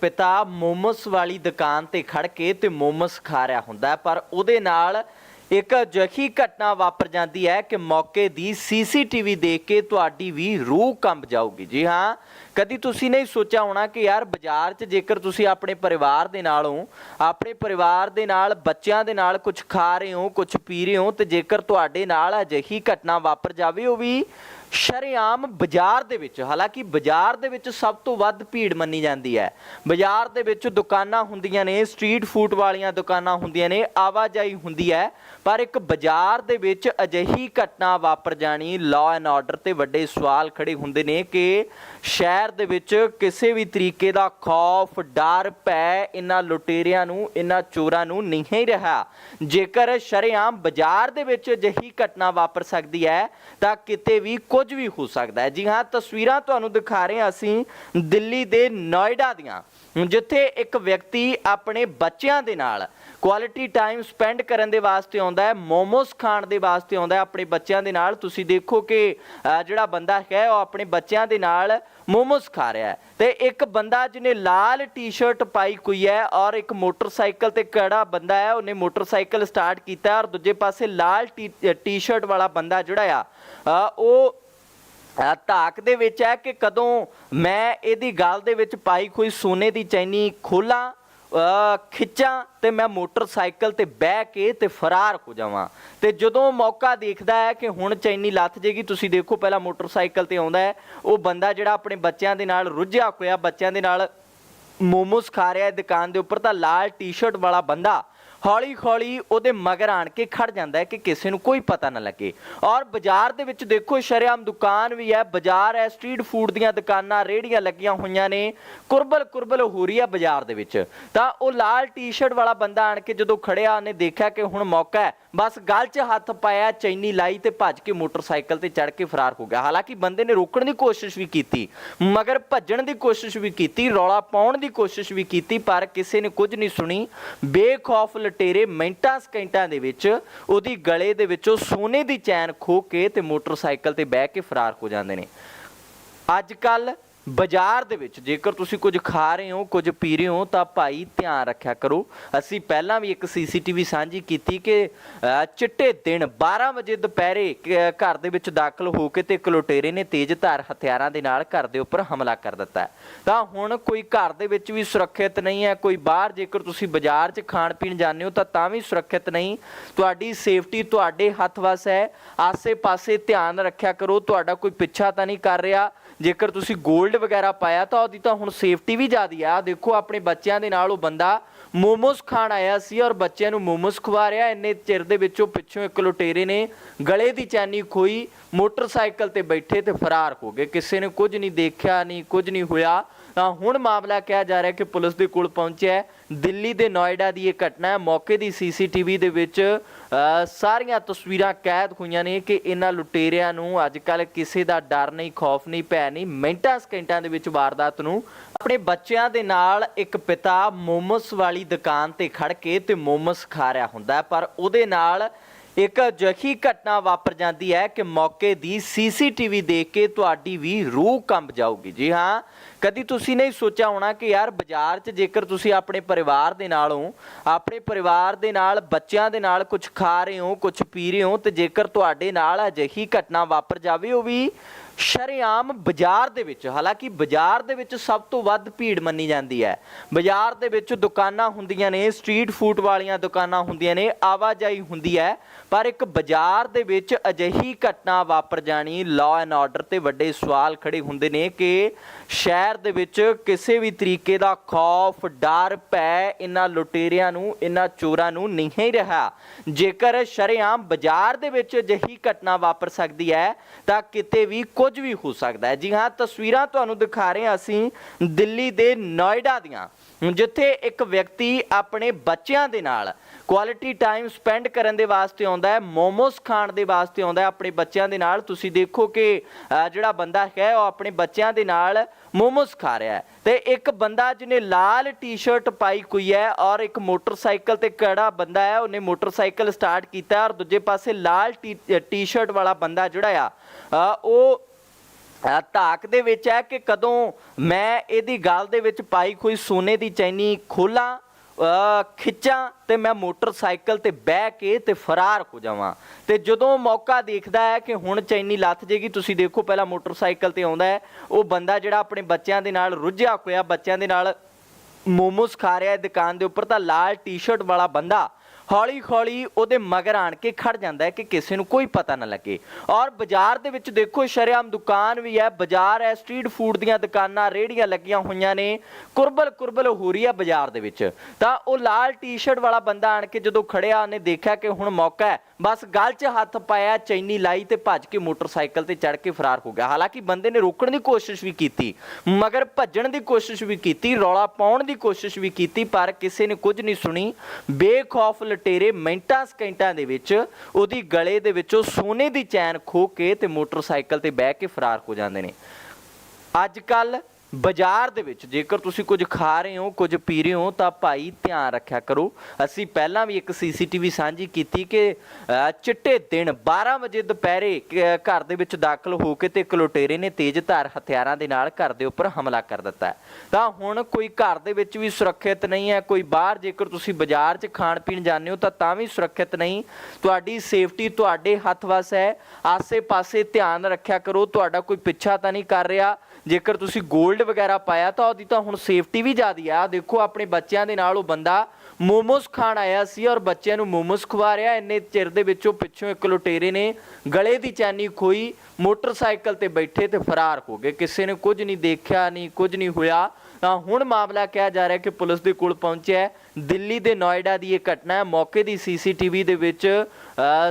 ਪਿਤਾ ਮੋਮਸ ਵਾਲੀ ਦੁਕਾਨ ਤੇ ਖੜ ਕੇ ਤੇ ਮੋਮਸ ਖਾ ਰਿਹਾ ਹੁੰਦਾ ਪਰ ਉਹਦੇ ਨਾਲ ਇੱਕ ਅਜਿਹੀ ਘਟਨਾ ਵਾਪਰ ਜਾਂਦੀ ਹੈ ਕਿ ਮੌਕੇ ਦੀ ਸੀਸੀਟੀਵੀ ਦੇਖ ਕੇ ਤੁਹਾਡੀ ਵੀ ਰੂਹ ਕੰਬ ਜਾਊਗੀ। ਜੀ ਹਾਂ, ਕਦੀ ਤੁਸੀਂ ਨਹੀਂ ਸੋਚਿਆ ਹੋਣਾ ਕਿ ਯਾਰ ਬਾਜ਼ਾਰ 'ਚ ਜੇਕਰ ਤੁਸੀਂ ਆਪਣੇ ਪਰਿਵਾਰ ਦੇ ਨਾਲ ਹੋ ਆਪਣੇ ਪਰਿਵਾਰ ਦੇ ਨਾਲ, ਬੱਚਿਆਂ ਦੇ ਨਾਲ ਕੁਝ ਖਾ ਰਹੇ ਹੋ ਕੁਝ ਪੀ ਰਹੇ ਹੋ ਤੇ ਜੇਕਰ ਤੁਹਾਡੇ ਨਾਲ ਅਜਿਹੀ ਘਟਨਾ ਵਾਪਰ ਜਾਵੇ, ਉਹ ਵੀ ਸ਼ਰੇਆਮ ਬਾਜ਼ਾਰ ਦੇ ਵਿੱਚ, ਹਾਲਾਂਕਿ ਬਾਜ਼ਾਰ ਦੇ ਵਿੱਚ ਸਭ ਤੋਂ ਵੱਧ ਭੀੜ ਮੰਨੀ ਜਾਂਦੀ ਹੈ। ਬਾਜ਼ਾਰ ਦੇ ਵਿੱਚ ਦੁਕਾਨਾਂ ਹੁੰਦੀਆਂ ਨੇ, ਸਟਰੀਟ ਫੂਡ ਵਾਲੀਆਂ ਦੁਕਾਨਾਂ ਹੁੰਦੀਆਂ ਨੇ, ਆਵਾਜਾਈ ਹੁੰਦੀ ਹੈ। ਪਰ ਇੱਕ ਬਾਜ਼ਾਰ ਦੇ ਵਿੱਚ ਅਜਿਹੀ ਘਟਨਾ ਵਾਪਰ ਜਾਣੀ ਲਾਅ ਐਂਡ ਆਰਡਰ ਤੇ ਵੱਡੇ ਸਵਾਲ ਖੜੇ ਹੁੰਦੇ ਨੇ ਕਿ ਸ਼ਹਿਰ ਦੇ ਵਿੱਚ ਕਿਸੇ ਵੀ ਤਰੀਕੇ ਦਾ ਖੌਫ, ਡਰ, ਭੈ ਇਹਨਾਂ ਲੁਟੇਰਿਆਂ ਨੂੰ ਇਹਨਾਂ ਚੋਰਾਂ ਨੂੰ ਨਹੀਂ ਰਿਹਾ। ਜੇਕਰ ਸ਼ਰੇਆਮ ਬਾਜ਼ਾਰ ਦੇ ਵਿੱਚ ਅਜਿਹੀ ਘਟਨਾ ਵਾਪਰ ਸਕਦੀ ਹੈ, ਤਾਂ ਕਿਤੇ ਵੀ ਕੁਝ ਵੀ ਹੋ ਸਕਦਾ ਹੈ। ਜੀ ਹਾਂ, ਤਸਵੀਰਾਂ ਤੁਹਾਨੂੰ ਦਿਖਾ ਰਹੇ ਹਾਂ ਅਸੀਂ ਦਿੱਲੀ ਦੇ ਨੋਇਡਾ ਦੀਆਂ, ਜਿੱਥੇ ਇੱਕ ਵਿਅਕਤੀ ਆਪਣੇ ਬੱਚਿਆਂ ਦੇ ਨਾਲ ਕੁਆਲਿਟੀ ਟਾਈਮ ਸਪੈਂਡ ਕਰਨ ਦੇ ਵਾਸਤੇ ਆਉਂਦਾ ਹੈ, ਮੋਮੋਸ ਖਾਣ ਦੇ ਵਾਸਤੇ ਆਉਂਦਾ ਹੈ ਆਪਣੇ ਬੱਚਿਆਂ ਦੇ ਨਾਲ। ਤੁਸੀਂ ਦੇਖੋ ਕਿ ਜਿਹੜਾ ਬੰਦਾ ਹੈ, ਉਹ ਆਪਣੇ ਬੱਚਿਆਂ ਦੇ ਨਾਲ ਮੋਮੋਸ ਖਾ ਰਿਹਾ ਹੈ। ਤੇ ਇੱਕ ਬੰਦਾ ਜਿਹਨੇ ਲਾਲ ਟੀ-ਸ਼ਰਟ ਪਾਈ ਕੋਈ ਹੈ ਔਰ ਇੱਕ ਮੋਟਰਸਾਈਕਲ ਤੇ ਕਿਹੜਾ ਬੰਦਾ ਹੈ, ਉਹਨੇ ਮੋਟਰਸਾਈਕਲ ਸਟਾਰਟ ਕੀਤਾ ਔਰ ਦੂਜੇ ਪਾਸੇ ਲਾਲ ਟੀ ਸ਼ਰਟ ਵਾਲਾ ਬੰਦਾ ਜਿਹੜਾ ਆ ਉਹ ਧਾਕ ਦੇ ਵਿੱਚ ਹੈ ਕਿ ਕਦੋਂ ਮੈਂ ਇਹਦੀ ਗੱਲ ਦੇ ਵਿੱਚ ਪਾਈ ਕੋਈ ਸੋਨੇ ਦੀ ਚੈਨੀ ਖੋਲਾਂ ਖਿੱਚਾਂ ਤੇ ਮੈਂ ਮੋਟਰਸਾਈਕਲ ਤੇ ਬਹਿ ਕੇ ਤੇ ਫਰਾਰ ਹੋ ਜਾਵਾਂ। ਤੇ ਜਦੋਂ ਮੌਕਾ ਦੇਖਦਾ ਹੈ ਕਿ ਹੁਣ ਚੈਨੀ ਲੱਥ ਜੇਗੀ, ਤੁਸੀਂ ਦੇਖੋ ਪਹਿਲਾਂ ਮੋਟਰਸਾਈਕਲ ਤੇ ਆਉਂਦਾ ਹੈ। ਉਹ ਬੰਦਾ ਜਿਹੜਾ ਆਪਣੇ ਬੱਚਿਆਂ ਦੇ ਨਾਲ ਰੁੱਝਿਆ ਹੋਇਆ, ਬੱਚਿਆਂ ਦੇ ਨਾਲ ਮੋਮੋਸ ਖਾ ਰਿਹਾ ਹੈ ਦੁਕਾਨ ਦੇ ਉੱਪਰ, ਤਾਂ ਲਾਲ ਟੀ-ਸ਼ਰਟ ਵਾਲਾ ਬੰਦਾ ਹੌਲੀ ਹੌਲੀ ਉਹਦੇ ਮਗਰ ਆਣ ਕੇ ਖੜ ਜਾਂਦਾ ਹੈ ਕਿ ਕਿਸੇ ਨੂੰ ਕੋਈ ਪਤਾ ਨਾ ਲੱਗੇ। ਔਰ ਬਾਜ਼ਾਰ ਦੇ ਵਿੱਚ ਦੇਖੋ ਸ਼ਰੇਆਮ ਦੁਕਾਨ ਵੀ ਹੈ, ਬਾਜ਼ਾਰ ਹੈ, ਸਟਰੀਟ ਫੂਡ ਦੀਆਂ ਦੁਕਾਨਾਂ ਰੇੜੀਆਂ ਲੱਗੀਆਂ ਹੋਈਆਂ ਨੇ ਕੁਰਬਲ ਕੁਰਬਲ ਹੋ ਰਹੀ ਹੈ ਬਾਜ਼ਾਰ ਦੇ ਵਿੱਚ। ਤਾਂ ਉਹ ਲਾਲ ਟੀ-ਸ਼ਰਟ ਵਾਲਾ ਬੰਦਾ ਆਣ ਕੇ ਜਦੋਂ ਖੜਿਆ, ਉਹਨੇ ਦੇਖਿਆ ਕਿ ਹੁਣ ਮੌਕਾ ਹੈ। ਬਸ ਗਲ 'ਚ ਹੱਥ ਪਾਇਆ, ਚੈਨੀ ਲਾਈ ਤੇ ਭੱਜ ਕੇ ਮੋਟਰਸਾਈਕਲ ਤੇ ਚੜ ਕੇ ਫਰਾਰ ਹੋ ਗਿਆ। ਹਾਲਾਂਕਿ ਬੰਦੇ ਨੇ ਰੋਕਣ ਦੀ ਕੋਸ਼ਿਸ਼ ਵੀ ਕੀਤੀ, ਮਗਰ ਭੱਜਣ ਦੀ ਕੋਸ਼ਿਸ਼ ਵੀ ਕੀਤੀ, ਰੌਲਾ ਪਾਉਣ ਦੀ ਕੋਸ਼ਿਸ਼ ਵੀ ਕੀਤੀ, ਪਰ ਕਿਸੇ ਨੇ ਕੁਝ ਨਹੀਂ ਸੁਣੀ। ਬੇਖੌਫ ਲਟੇਰੇ ਮਿੰਟਾਂ ਸਕਿੰਟਾਂ ਦੇ ਵਿੱਚ ਉਹਦੀ ਗਲੇ ਦੇ ਵਿੱਚੋਂ ਸੋਨੇ ਦੀ ਚੈਨ ਖੋ ਕੇ ਤੇ ਮੋਟਰਸਾਈਕਲ ਤੇ ਬਹਿ ਕੇ ਫਰਾਰ ਹੋ ਜਾਂਦੇ ਨੇ। ਅੱਜ ਕੱਲ ਬਾਜ਼ਾਰ ਦੇ ਵਿੱਚ, ਜੇਕਰ ਤੁਸੀਂ ਕੁਝ ਖਾ ਰਹੇ ਹੋ, ਕੁਝ ਪੀ ਰਹੇ ਹੋ, ਤਾਂ ਭਾਈ ਧਿਆਨ ਰੱਖਿਆ ਕਰੋ। ਅਸੀਂ ਪਹਿਲਾਂ ਵੀ ਇੱਕ ਸੀਸੀਟੀਵੀ ਸਾਂਝੀ ਕੀਤੀ ਕਿ ਚਿੱਟੇ ਦਿਨ 12 ਵਜੇ ਦੁਪਹਿਰੇ ਘਰ ਦੇ ਵਿੱਚ ਦਾਖਲ ਹੋ ਕੇ ਤੇ ਇੱਕ ਲੁਟੇਰੇ ਨੇ ਤੇਜ਼ਧਾਰ ਹਥਿਆਰਾਂ ਦੇ ਨਾਲ ਘਰ ਦੇ ਉੱਪਰ ਹਮਲਾ ਕਰ ਦਿੱਤਾ ਤਾਂ ਹੁਣ ਕੋਈ ਘਰ ਦੇ ਵਿੱਚ ਵੀ ਸੁਰੱਖਿਅਤ ਨਹੀਂ ਹੈ, ਕੋਈ ਬਾਹਰ, ਜੇਕਰ ਤੁਸੀਂ ਬਾਜ਼ਾਰ 'ਚ ਖਾਣ ਪੀਣ ਜਾਂਦੇ ਹੋ, ਤਾਂ ਤਾਂ ਵੀ ਸੁਰੱਖਿਅਤ ਨਹੀਂ। ਤੁਹਾਡੀ ਸੇਫਟੀ ਤੁਹਾਡੇ ਹੱਥ ਵਸ ਹੈ। ਆਸੇ-ਪਾਸੇ ਧਿਆਨ ਰੱਖਿਆ ਕਰੋ, ਤੁਹਾਡਾ ਕੋਈ ਪਿੱਛਾ ਤਾਂ ਨਹੀਂ ਕਰ ਰਿਹਾ। ਜੇਕਰ ਤੁਸੀਂ 골ਡ ਵਗੈਰਾ ਪਾਇਆ ਤਾਂ ਉਹਦੀ ਤਾਂ ਹੁਣ ਸੇਫਟੀ ਵੀ ਜ਼ਿਆਦੀ ਆ। ਆਹ ਦੇਖੋ, ਆਪਣੇ ਬੱਚਿਆਂ ਦੇ ਨਾਲ ਉਹ ਬੰਦਾ ਮੋਮੋਸ ਖਾਣ ਆਇਆ ਸੀ ਔਰ ਬੱਚਿਆਂ ਨੂੰ ਮੋਮੋਸ ਖਵਾ ਰਿਹਾ। ਇੰਨੇ ਚਿਰ ਦੇ ਵਿੱਚੋਂ ਪਿੱਛੋਂ ਇੱਕ ਲੁਟੇਰੇ ਨੇ ਗਲੇ ਦੀ ਚੈਨੀ ਖੋਈ, ਮੋਟਰਸਾਈਕਲ ਤੇ ਬੈਠੇ ਤੇ ਫਰਾਰ ਹੋ ਗਏ। ਕਿਸੇ ਨੇ ਕੁਝ ਨਹੀਂ ਦੇਖਿਆ, ਨਹੀਂ ਕੁਝ ਨਹੀਂ ਹੋਇਆ। ਤਾਂ ਹੁਣ ਮਾਮਲਾ ਕਿਹਾ ਜਾ ਰਿਹਾ ਕਿ ਪੁਲਿਸ ਦੇ ਕੋਲ ਪਹੁੰਚਿਆ ਹੈ। ਦਿੱਲੀ ਦੇ ਨੋਇਡਾ ਦੀ ਇਹ ਘਟਨਾ ਹੈ। ਮੌਕੇ ਦੀ ਸੀਸੀਟੀਵੀ ਦੇ ਵਿੱਚ ਸਾਰੀਆਂ ਤਸਵੀਰਾਂ ਕੈਦ ਹੋਈਆਂ ਨੇ ਕਿ ਇਹਨਾਂ ਲੁਟੇਰਿਆਂ ਨੂੰ ਅੱਜ ਕੱਲ ਕਿਸੇ ਦਾ ਡਰ ਨਹੀਂ, ਖੌਫ ਨਹੀਂ, ਭੈ ਨਹੀਂ। ਮਿੰਟਾਂ, ਸਕਿੰਟਾਂ ਦੇ ਵਿੱਚ ਵਾਰਦਾਤ ਨੂੰ ਆਪਣੇ ਬੱਚਿਆਂ ਦੇ ਨਾਲ ਇੱਕ ਪਿਤਾ ਮੋਮਸ ਵਾਲੀ ਦੁਕਾਨ ਤੇ ਖੜ ਕੇ ਤੇ ਮੋਮਸ ਖਾ ਰਿਹਾ ਹੁੰਦਾ ਪਰ ਉਹਦੇ ਨਾਲ ਇੱਕ ਅਜਿਹੀ ਘਟਨਾ ਵਾਪਰ ਜਾਂਦੀ ਹੈ ਕਿ ਮੌਕੇ ਦੀ ਸੀਸੀਟੀਵੀ ਦੇਖ ਕੇ ਤੁਹਾਡੀ ਵੀ ਰੂਹ ਕੰਬ ਜਾਊਗੀ। ਜੀ ਹਾਂ, ਕਦੀ ਤੁਸੀਂ ਨਹੀਂ ਸੋਚਿਆ ਹੋਣਾ ਕਿ ਯਾਰ ਬਾਜ਼ਾਰ 'ਚ ਜੇਕਰ ਤੁਸੀਂ ਆਪਣੇ ਪਰਿਵਾਰ ਦੇ ਨਾਲ ਹੋ ਆਪਣੇ ਪਰਿਵਾਰ ਦੇ ਨਾਲ, ਬੱਚਿਆਂ ਦੇ ਨਾਲ ਕੁਝ ਖਾ ਰਹੇ ਹੋ ਕੁਝ ਪੀ ਰਹੇ ਹੋ, ਤੇ ਜੇਕਰ ਤੁਹਾਡੇ ਨਾਲ ਅਜਿਹੀ ਘਟਨਾ ਵਾਪਰ ਜਾਵੇ, ਉਹ ਵੀ ਸ਼ਰੇਆਮ ਬਾਜ਼ਾਰ ਦੇ ਵਿੱਚ। ਹਾਲਾਂਕਿ ਬਾਜ਼ਾਰ ਦੇ ਵਿੱਚ ਸਭ ਤੋਂ ਵੱਧ ਭੀੜ ਮੰਨੀ ਜਾਂਦੀ ਹੈ। ਬਾਜ਼ਾਰ ਦੇ ਵਿੱਚ ਦੁਕਾਨਾਂ ਹੁੰਦੀਆਂ ਨੇ, ਸਟਰੀਟ ਫੂਡ ਵਾਲੀਆਂ ਦੁਕਾਨਾਂ ਹੁੰਦੀਆਂ ਨੇ, ਆਵਾਜਾਈ ਹੁੰਦੀ ਹੈ। ਪਰ ਇੱਕ ਬਾਜ਼ਾਰ ਦੇ ਵਿੱਚ ਅਜਿਹੀ ਘਟਨਾ ਵਾਪਰ ਜਾਣੀ ਲਾਅ ਐਂਡ ਆਰਡਰ ਤੇ ਵੱਡੇ ਸਵਾਲ ਖੜੇ ਹੁੰਦੇ ਨੇ ਕਿ ਸ਼ਹਿਰ ਦੇ ਵਿੱਚ ਕਿਸੇ ਵੀ ਤਰੀਕੇ ਦਾ ਖੌਫ, ਡਰ, ਭੈ ਇਹਨਾਂ ਲੁਟੇਰਿਆਂ ਨੂੰ ਇਹਨਾਂ ਚੋਰਾਂ ਨੂੰ ਨਹੀਂ ਰਿਹਾ। ਜੇਕਰ ਸ਼ਰੇਆਮ ਬਾਜ਼ਾਰ ਦੇ ਵਿੱਚ ਅਜਿਹੀ ਘਟਨਾ ਵਾਪਰ ਸਕਦੀ ਹੈ, ਤਾਂ ਕਿਤੇ ਵੀ ਕੁਝ ਵੀ ਹੋ ਸਕਦਾ ਹੈ। ਜੀ ਹਾਂ, ਤਸਵੀਰਾਂ ਤੁਹਾਨੂੰ ਦਿਖਾ ਰਹੇ ਹਾਂ ਅਸੀਂ ਦਿੱਲੀ ਦੇ ਨੋਇਡਾ ਦੀਆਂ। ਜਿੱਥੇ ਇੱਕ ਵਿਅਕਤੀ ਆਪਣੇ ਬੱਚਿਆਂ ਦੇ ਨਾਲ ਕੁਆਲਿਟੀ ਟਾਈਮ ਸਪੈਂਡ ਕਰਨ ਦੇ ਵਾਸਤੇ ਆਉਂਦਾ ਹੈ, ਮੋਮੋਸ ਖਾਣ ਦੇ ਵਾਸਤੇ ਆਉਂਦਾ ਹੈ, ਆਪਣੇ ਬੱਚਿਆਂ ਦੇ ਨਾਲ। ਤੁਸੀਂ ਦੇਖੋ ਕਿ ਜਿਹੜਾ ਬੰਦਾ ਹੈ, ਉਹ ਆਪਣੇ ਬੱਚਿਆਂ ਦੇ ਨਾਲ ਮੋਮੋਸ ਖਾ ਰਿਹਾ ਹੈ। ਤੇ ਇੱਕ ਬੰਦਾ ਜਿਹਨੇ ਲਾਲ ਟੀ-ਸ਼ਰਟ ਪਾਈ ਕੋਈ ਹੈ ਔਰ ਇੱਕ ਮੋਟਰਸਾਈਕਲ ਤੇ ਕਿਹੜਾ ਬੰਦਾ ਹੈ, ਉਹਨੇ ਮੋਟਰਸਾਈਕਲ ਸਟਾਰਟ ਕੀਤਾ ਔਰ ਦੂਜੇ ਪਾਸੇ ਲਾਲ ਟੀ ਸ਼ਰਟ ਵਾਲਾ ਬੰਦਾ ਜਿਹੜਾ ਆ ਉਹ ਧਾਕ ਦੇ ਵਿੱਚ ਹੈ ਕਿ ਕਦੋਂ ਮੈਂ ਇਹਦੀ ਗੱਲ ਦੇ ਵਿੱਚ ਪਾਈ ਹੋਈ ਸੋਨੇ ਦੀ ਚੈਨੀ ਖੋਲਾਂ ਖਿੱਚਾਂ ਤੇ ਮੈਂ ਮੋਟਰਸਾਈਕਲ ਤੇ ਬਹਿ ਕੇ ਤੇ ਫਰਾਰ ਹੋ ਜਾਵਾਂ। ਤੇ ਜਦੋਂ ਮੌਕਾ ਦੇਖਦਾ ਹੈ ਕਿ ਹੁਣ ਚੈਨੀ ਲੱਥ ਜੇਗੀ, ਤੁਸੀਂ ਦੇਖੋ ਪਹਿਲਾਂ ਮੋਟਰਸਾਈਕਲ ਤੇ ਆਉਂਦਾ ਹੈ, ਉਹ ਬੰਦਾ ਜਿਹੜਾ ਆਪਣੇ ਬੱਚਿਆਂ ਦੇ ਨਾਲ ਰੁੱਝਿਆ ਹੋਇਆ, ਬੱਚਿਆਂ ਦੇ ਨਾਲ ਮੋਮੋਸ ਖਾ ਰਿਹਾ ਹੈ ਦੁਕਾਨ ਦੇ ਉੱਪਰ, ਤਾਂ ਲਾਲ ਟੀ-ਸ਼ਰਟ ਵਾਲਾ ਬੰਦਾ ਹੌਲੀ ਹੌਲੀ ਉਹਦੇ ਮਗਰ ਆਣ ਕੇ ਖੜ ਜਾਂਦਾ ਹੈ ਕਿ ਕਿਸੇ ਨੂੰ ਕੋਈ ਪਤਾ ਨਾ ਲੱਗੇ। ਔਰ ਬਾਜ਼ਾਰ ਦੇ ਵਿੱਚ ਦੇਖੋ ਸ਼ਰੇਆਮ ਦੁਕਾਨ ਵੀ ਹੈ। ਬਾਜ਼ਾਰ ਹੈ, ਸਟਰੀਟ ਫੂਡ ਦੀਆਂ ਦੁਕਾਨਾਂ ਰੇੜੀਆਂ ਲੱਗੀਆਂ ਹੋਈਆਂ ਨੇ। ਕੁਰਬਲ ਕੁਰਬਲ ਹੋ ਰਹੀ ਹੈ ਬਾਜ਼ਾਰ ਦੇ ਵਿੱਚ। ਤਾਂ ਉਹ ਲਾਲ ਟੀ-ਸ਼ਰਟ ਵਾਲਾ ਬੰਦਾ ਆਣ ਕੇ ਜਦੋਂ ਖੜਿਆ, ਉਹਨੇ ਦੇਖਿਆ ਕਿ ਹੁਣ ਮੌਕਾ ਹੈ। ਬਸ ਗਲ 'ਚ ਹੱਥ ਪਾਇਆ, ਚੈਨੀ ਲਾਈ ਤੇ ਭੱਜ ਕੇ ਮੋਟਰਸਾਈਕਲ ਤੇ ਚੜ ਕੇ ਫਰਾਰ ਹੋ ਗਿਆ। ਹਾਲਾਂਕਿ ਬੰਦੇ ਨੇ ਰੋਕਣ ਦੀ ਕੋਸ਼ਿਸ਼ ਵੀ ਕੀਤੀ, ਮਗਰ ਭੱਜਣ ਦੀ ਕੋਸ਼ਿਸ਼ ਵੀ ਕੀਤੀ, ਰੌਲਾ ਪਾਉਣ ਦੀ ਕੋਸ਼ਿਸ਼ ਵੀ ਕੀਤੀ, ਪਰ ਕਿਸੇ ਨੇ ਕੁਝ ਨਹੀਂ ਸੁਣੀ। ਬੇਖੌਫ ਲਟੇਰੇ ਮਿੰਟਾਂ, ਸਕਿੰਟਾਂ ਦੇ ਵਿੱਚ ਉਹਦੀ ਗਲੇ ਦੇ ਵਿੱਚੋਂ ਸੋਨੇ ਦੀ ਚੈਨ ਖੋ ਕੇ ਤੇ ਮੋਟਰਸਾਈਕਲ ਤੇ ਬਹਿ ਕੇ ਫਰਾਰ ਹੋ ਜਾਂਦੇ ਨੇ। ਅੱਜ ਕੱਲ ਬਾਜ਼ਾਰ ਦੇ ਵਿੱਚ ਜੇਕਰ ਤੁਸੀਂ ਕੁਝ ਖਾ ਰਹੇ ਹੋ, ਕੁਝ ਪੀ ਰਹੇ ਹੋ, ਤਾਂ ਭਾਈ ਧਿਆਨ ਰੱਖਿਆ ਕਰੋ। ਅਸੀਂ ਪਹਿਲਾਂ ਵੀ ਇੱਕ ਸੀਸੀਟੀਵੀ ਸਾਂਝੀ ਕੀਤੀ ਕਿ ਚਿੱਟੇ ਦਿਨ 12 ਵਜੇ ਦੁਪਹਿਰੇ ਘਰ ਦੇ ਵਿੱਚ ਦਾਖਲ ਹੋ ਕੇ ਤੇ ਇੱਕ ਲੁਟੇਰੇ ਨੇ ਤੇਜ਼ਧਾਰ ਹਥਿਆਰਾਂ ਦੇ ਨਾਲ ਘਰ ਦੇ ਉੱਪਰ ਹਮਲਾ ਕਰ ਦਿੱਤਾ ਤਾਂ ਹੁਣ ਕੋਈ ਘਰ ਦੇ ਵਿੱਚ ਵੀ ਸੁਰੱਖਿਅਤ ਨਹੀਂ ਹੈ, ਕੋਈ ਬਾਹਰ ਜੇਕਰ ਤੁਸੀਂ ਬਾਜ਼ਾਰ 'ਚ ਖਾਣ ਪੀਣ ਜਾਂਦੇ ਹੋ, ਤਾਂ ਤਾਂ ਵੀ ਸੁਰੱਖਿਅਤ ਨਹੀਂ। ਤੁਹਾਡੀ ਸੇਫਟੀ ਤੁਹਾਡੇ ਹੱਥ ਵਸ ਹੈ। ਆਸੇ-ਪਾਸੇ ਧਿਆਨ ਰੱਖਿਆ ਕਰੋ, ਤੁਹਾਡਾ ਕੋਈ ਪਿੱਛਾ ਤਾਂ ਨਹੀਂ ਕਰ ਰਿਹਾ। ਜੇਕਰ ਤੁਸੀਂ 골ਡ ਵਗੈਰਾ ਪਾਇਆ ਤਾਂ ਉਹਦੀ ਤਾਂ ਹੁਣ ਸੇਫਟੀ ਵੀ ਜ਼ਿਆਦੀ ਆ। ਆਹ ਦੇਖੋ, ਆਪਣੇ ਬੱਚਿਆਂ ਦੇ ਨਾਲ ਉਹ ਬੰਦਾ ਮੋਮੋਸ ਖਾਣ ਆਇਆ ਸੀ ਔਰ ਬੱਚਿਆਂ ਨੂੰ ਮੋਮੋਸ ਖਵਾ ਰਿਹਾ। ਇੰਨੇ ਚਿਰ ਦੇ ਵਿੱਚੋਂ ਪਿੱਛੋਂ ਇੱਕ ਲੁਟੇਰੇ ਨੇ ਗਲੇ ਦੀ ਚੈਨੀ ਖੋਈ, ਮੋਟਰਸਾਈਕਲ ਤੇ ਬੈਠੇ ਤੇ ਫਰਾਰ ਹੋ ਗਏ। ਕਿਸੇ ਨੇ ਕੁਝ ਨਹੀਂ ਦੇਖਿਆ, ਨਹੀਂ ਕੁਝ ਨਹੀਂ ਹੋਇਆ। ਤਾਂ ਹੁਣ ਮਾਮਲਾ ਕਿਹਾ ਜਾ ਰਿਹਾ ਕਿ ਪੁਲਿਸ ਦੇ ਕੋਲ ਪਹੁੰਚਿਆ ਦਿੱਲੀ ਦੇ ਨੋਇਡਾ ਦੀ ਇਹ ਘਟਨਾ ਹੈ। ਮੌਕੇ ਦੀ ਸੀਸੀਟੀਵੀ ਦੇ ਵਿੱਚ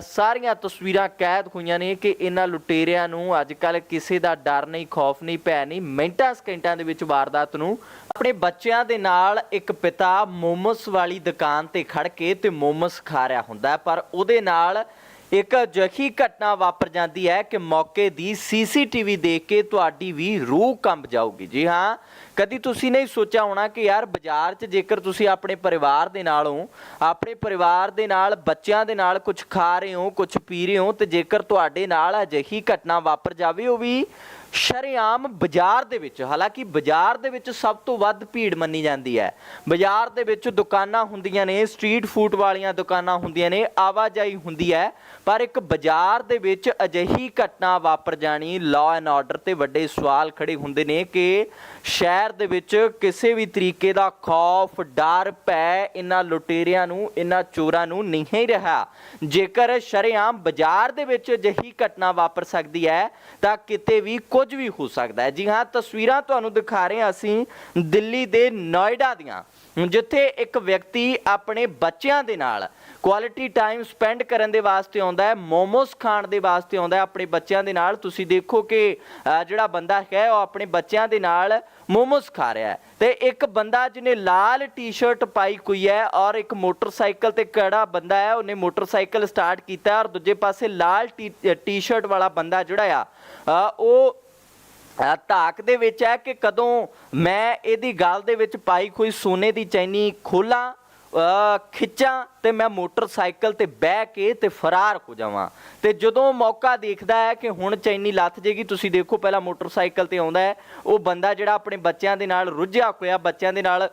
ਸਾਰੀਆਂ ਤਸਵੀਰਾਂ ਕੈਦ ਹੋਈਆਂ ਨੇ ਕਿ ਇਹਨਾਂ ਲੁਟੇਰਿਆਂ ਨੂੰ ਅੱਜ ਕੱਲ ਕਿਸੇ ਦਾ ਡਰ ਨਹੀਂ, ਖੌਫ ਨਹੀਂ, ਭੈ ਨਹੀਂ, ਮਿੰਟਾਂ ਸਕਿੰਟਾਂ ਦੇ ਵਿੱਚ ਵਾਰਦਾਤ ਨੂੰ ਆਪਣੇ ਬੱਚਿਆਂ ਦੇ ਨਾਲ ਇੱਕ ਪਿਤਾ ਮੋਮਸ ਵਾਲੀ ਦੁਕਾਨ ਤੇ ਖੜ ਕੇ ਤੇ ਮੋਮਸ ਖਾ ਰਿਹਾ ਹੁੰਦਾ ਪਰ ਉਹਦੇ ਨਾਲ ਇੱਕ ਅਜਿਹੀ ਘਟਨਾ ਵਾਪਰ ਜਾਂਦੀ ਹੈ ਕਿ ਮੌਕੇ ਦੀ ਸੀਸੀਟੀਵੀ ਦੇਖ ਕੇ ਤੁਹਾਡੀ ਵੀ ਰੂਹ ਕੰਬ ਜਾਊਗੀ। ਜੀ ਹਾਂ, ਕਦੀ ਤੁਸੀਂ ਨਹੀਂ ਸੋਚਿਆ ਹੋਣਾ ਕਿ ਯਾਰ ਬਾਜ਼ਾਰ 'ਚ ਜੇਕਰ ਤੁਸੀਂ ਆਪਣੇ ਪਰਿਵਾਰ ਦੇ ਨਾਲ ਹੋ ਆਪਣੇ ਪਰਿਵਾਰ ਦੇ ਨਾਲ, ਬੱਚਿਆਂ ਦੇ ਨਾਲ ਕੁਝ ਖਾ ਰਹੇ ਹੋ ਕੁਝ ਪੀ ਰਹੇ ਹੋ, ਤੇ ਜੇਕਰ ਤੁਹਾਡੇ ਨਾਲ ਅਜਿਹੀ ਘਟਨਾ ਵਾਪਰ ਜਾਵੇ, ਉਹ ਵੀ ਸ਼ਰੇਆਮ ਬਾਜ਼ਾਰ ਦੇ ਵਿੱਚ, ਹਾਲਾਂਕਿ ਬਾਜ਼ਾਰ ਦੇ ਵਿੱਚ ਸਭ ਤੋਂ ਵੱਧ ਭੀੜ ਮੰਨੀ ਜਾਂਦੀ ਹੈ। ਬਾਜ਼ਾਰ ਦੇ ਵਿੱਚ ਦੁਕਾਨਾਂ ਹੁੰਦੀਆਂ ਨੇ, ਸਟਰੀਟ ਫੂਡ ਵਾਲੀਆਂ ਦੁਕਾਨਾਂ ਹੁੰਦੀਆਂ ਨੇ, ਆਵਾਜਾਈ ਹੁੰਦੀ ਹੈ। ਪਰ ਇੱਕ ਬਾਜ਼ਾਰ ਦੇ ਵਿੱਚ ਅਜਿਹੀ ਘਟਨਾ ਵਾਪਰ ਜਾਣੀ ਲਾਅ ਐਂਡ ਆਰਡਰ ਤੇ ਵੱਡੇ ਸਵਾਲ ਖੜੇ ਹੁੰਦੇ ਨੇ ਕਿ ਸ਼ਹਿਰ ਦੇ ਵਿੱਚ ਕਿਸੇ ਵੀ ਤਰੀਕੇ ਦਾ ਖੌਫ, ਡਰ, ਭੈ ਇਹਨਾਂ ਲੁਟੇਰਿਆਂ ਨੂੰ ਇਹਨਾਂ ਚੋਰਾਂ ਨੂੰ ਨਹੀਂ ਰਿਹਾ। ਜੇਕਰ ਸ਼ਰੇਆਮ ਬਾਜ਼ਾਰ ਦੇ ਵਿੱਚ ਅਜਿਹੀ ਘਟਨਾ ਵਾਪਰ ਸਕਦੀ ਹੈ, ਤਾਂ ਕਿਤੇ ਵੀ ਕੁਝ ਵੀ ਹੋ ਸਕਦਾ ਹੈ। ਜੀ ਹਾਂ, ਤਸਵੀਰਾਂ ਤੁਹਾਨੂੰ ਦਿਖਾ ਰਹੇ ਹਾਂ ਅਸੀਂ ਦਿੱਲੀ ਦੇ ਨੋਇਡਾ ਦੀਆਂ, ਜਿੱਥੇ ਇੱਕ ਵਿਅਕਤੀ ਆਪਣੇ ਬੱਚਿਆਂ ਦੇ ਨਾਲ ਕੁਆਲਿਟੀ ਟਾਈਮ ਸਪੈਂਡ ਕਰਨ ਦੇ ਵਾਸਤੇ ਆਉਂਦਾ ਹੈ, ਮੋਮੋਸ ਖਾਣ ਦੇ ਵਾਸਤੇ ਆਉਂਦਾ ਹੈ, ਆਪਣੇ ਬੱਚਿਆਂ ਦੇ ਨਾਲ। ਤੁਸੀਂ ਦੇਖੋ ਕਿ ਜਿਹੜਾ ਬੰਦਾ ਹੈ, ਉਹ ਆਪਣੇ ਬੱਚਿਆਂ ਦੇ ਨਾਲ ਮੋਮੋਸ ਖਾ ਰਿਹਾ ਹੈ। ਤੇ ਇੱਕ ਬੰਦਾ ਜਿਹਨੇ ਲਾਲ ਟੀ-ਸ਼ਰਟ ਪਾਈ ਹੋਈ ਹੈ ਔਰ ਇੱਕ ਮੋਟਰਸਾਈਕਲ ਤੇ ਕਿਹੜਾ ਬੰਦਾ ਹੈ, ਉਹਨੇ ਮੋਟਰਸਾਈਕਲ ਸਟਾਰਟ ਕੀਤਾ ਔਰ ਦੂਜੇ ਪਾਸੇ ਲਾਲ ਟੀ ਸ਼ਰਟ ਵਾਲਾ ਬੰਦਾ ਜਿਹੜਾ ਆ ਉਹ ਧਾਕ ਦੇ ਵਿੱਚ ਹੈ ਕਿ ਕਦੋਂ ਮੈਂ ਇਹਦੀ ਗੱਲ ਦੇ ਵਿੱਚ ਪਾਈ ਕੋਈ ਸੋਨੇ ਦੀ ਚੈਨੀ ਖੋਲਾਂ ਖਿੱਚਾਂ ਤੇ ਮੈਂ ਮੋਟਰਸਾਈਕਲ ਤੇ ਬਹਿ ਕੇ ਤੇ ਫਰਾਰ ਹੋ ਜਾਵਾਂ। ਤੇ ਜਦੋਂ ਮੌਕਾ ਦੇਖਦਾ ਹੈ ਕਿ ਹੁਣ ਚੈਨੀ ਲੱਥ ਜੇਗੀ, ਤੁਸੀਂ ਦੇਖੋ ਪਹਿਲਾਂ ਮੋਟਰਸਾਈਕਲ ਤੇ ਆਉਂਦਾ ਹੈ, ਉਹ ਬੰਦਾ ਜਿਹੜਾ ਆਪਣੇ ਬੱਚਿਆਂ ਦੇ ਨਾਲ ਰੁੱਝਿਆ ਹੋਇਆ, ਬੱਚਿਆਂ ਦੇ ਨਾਲ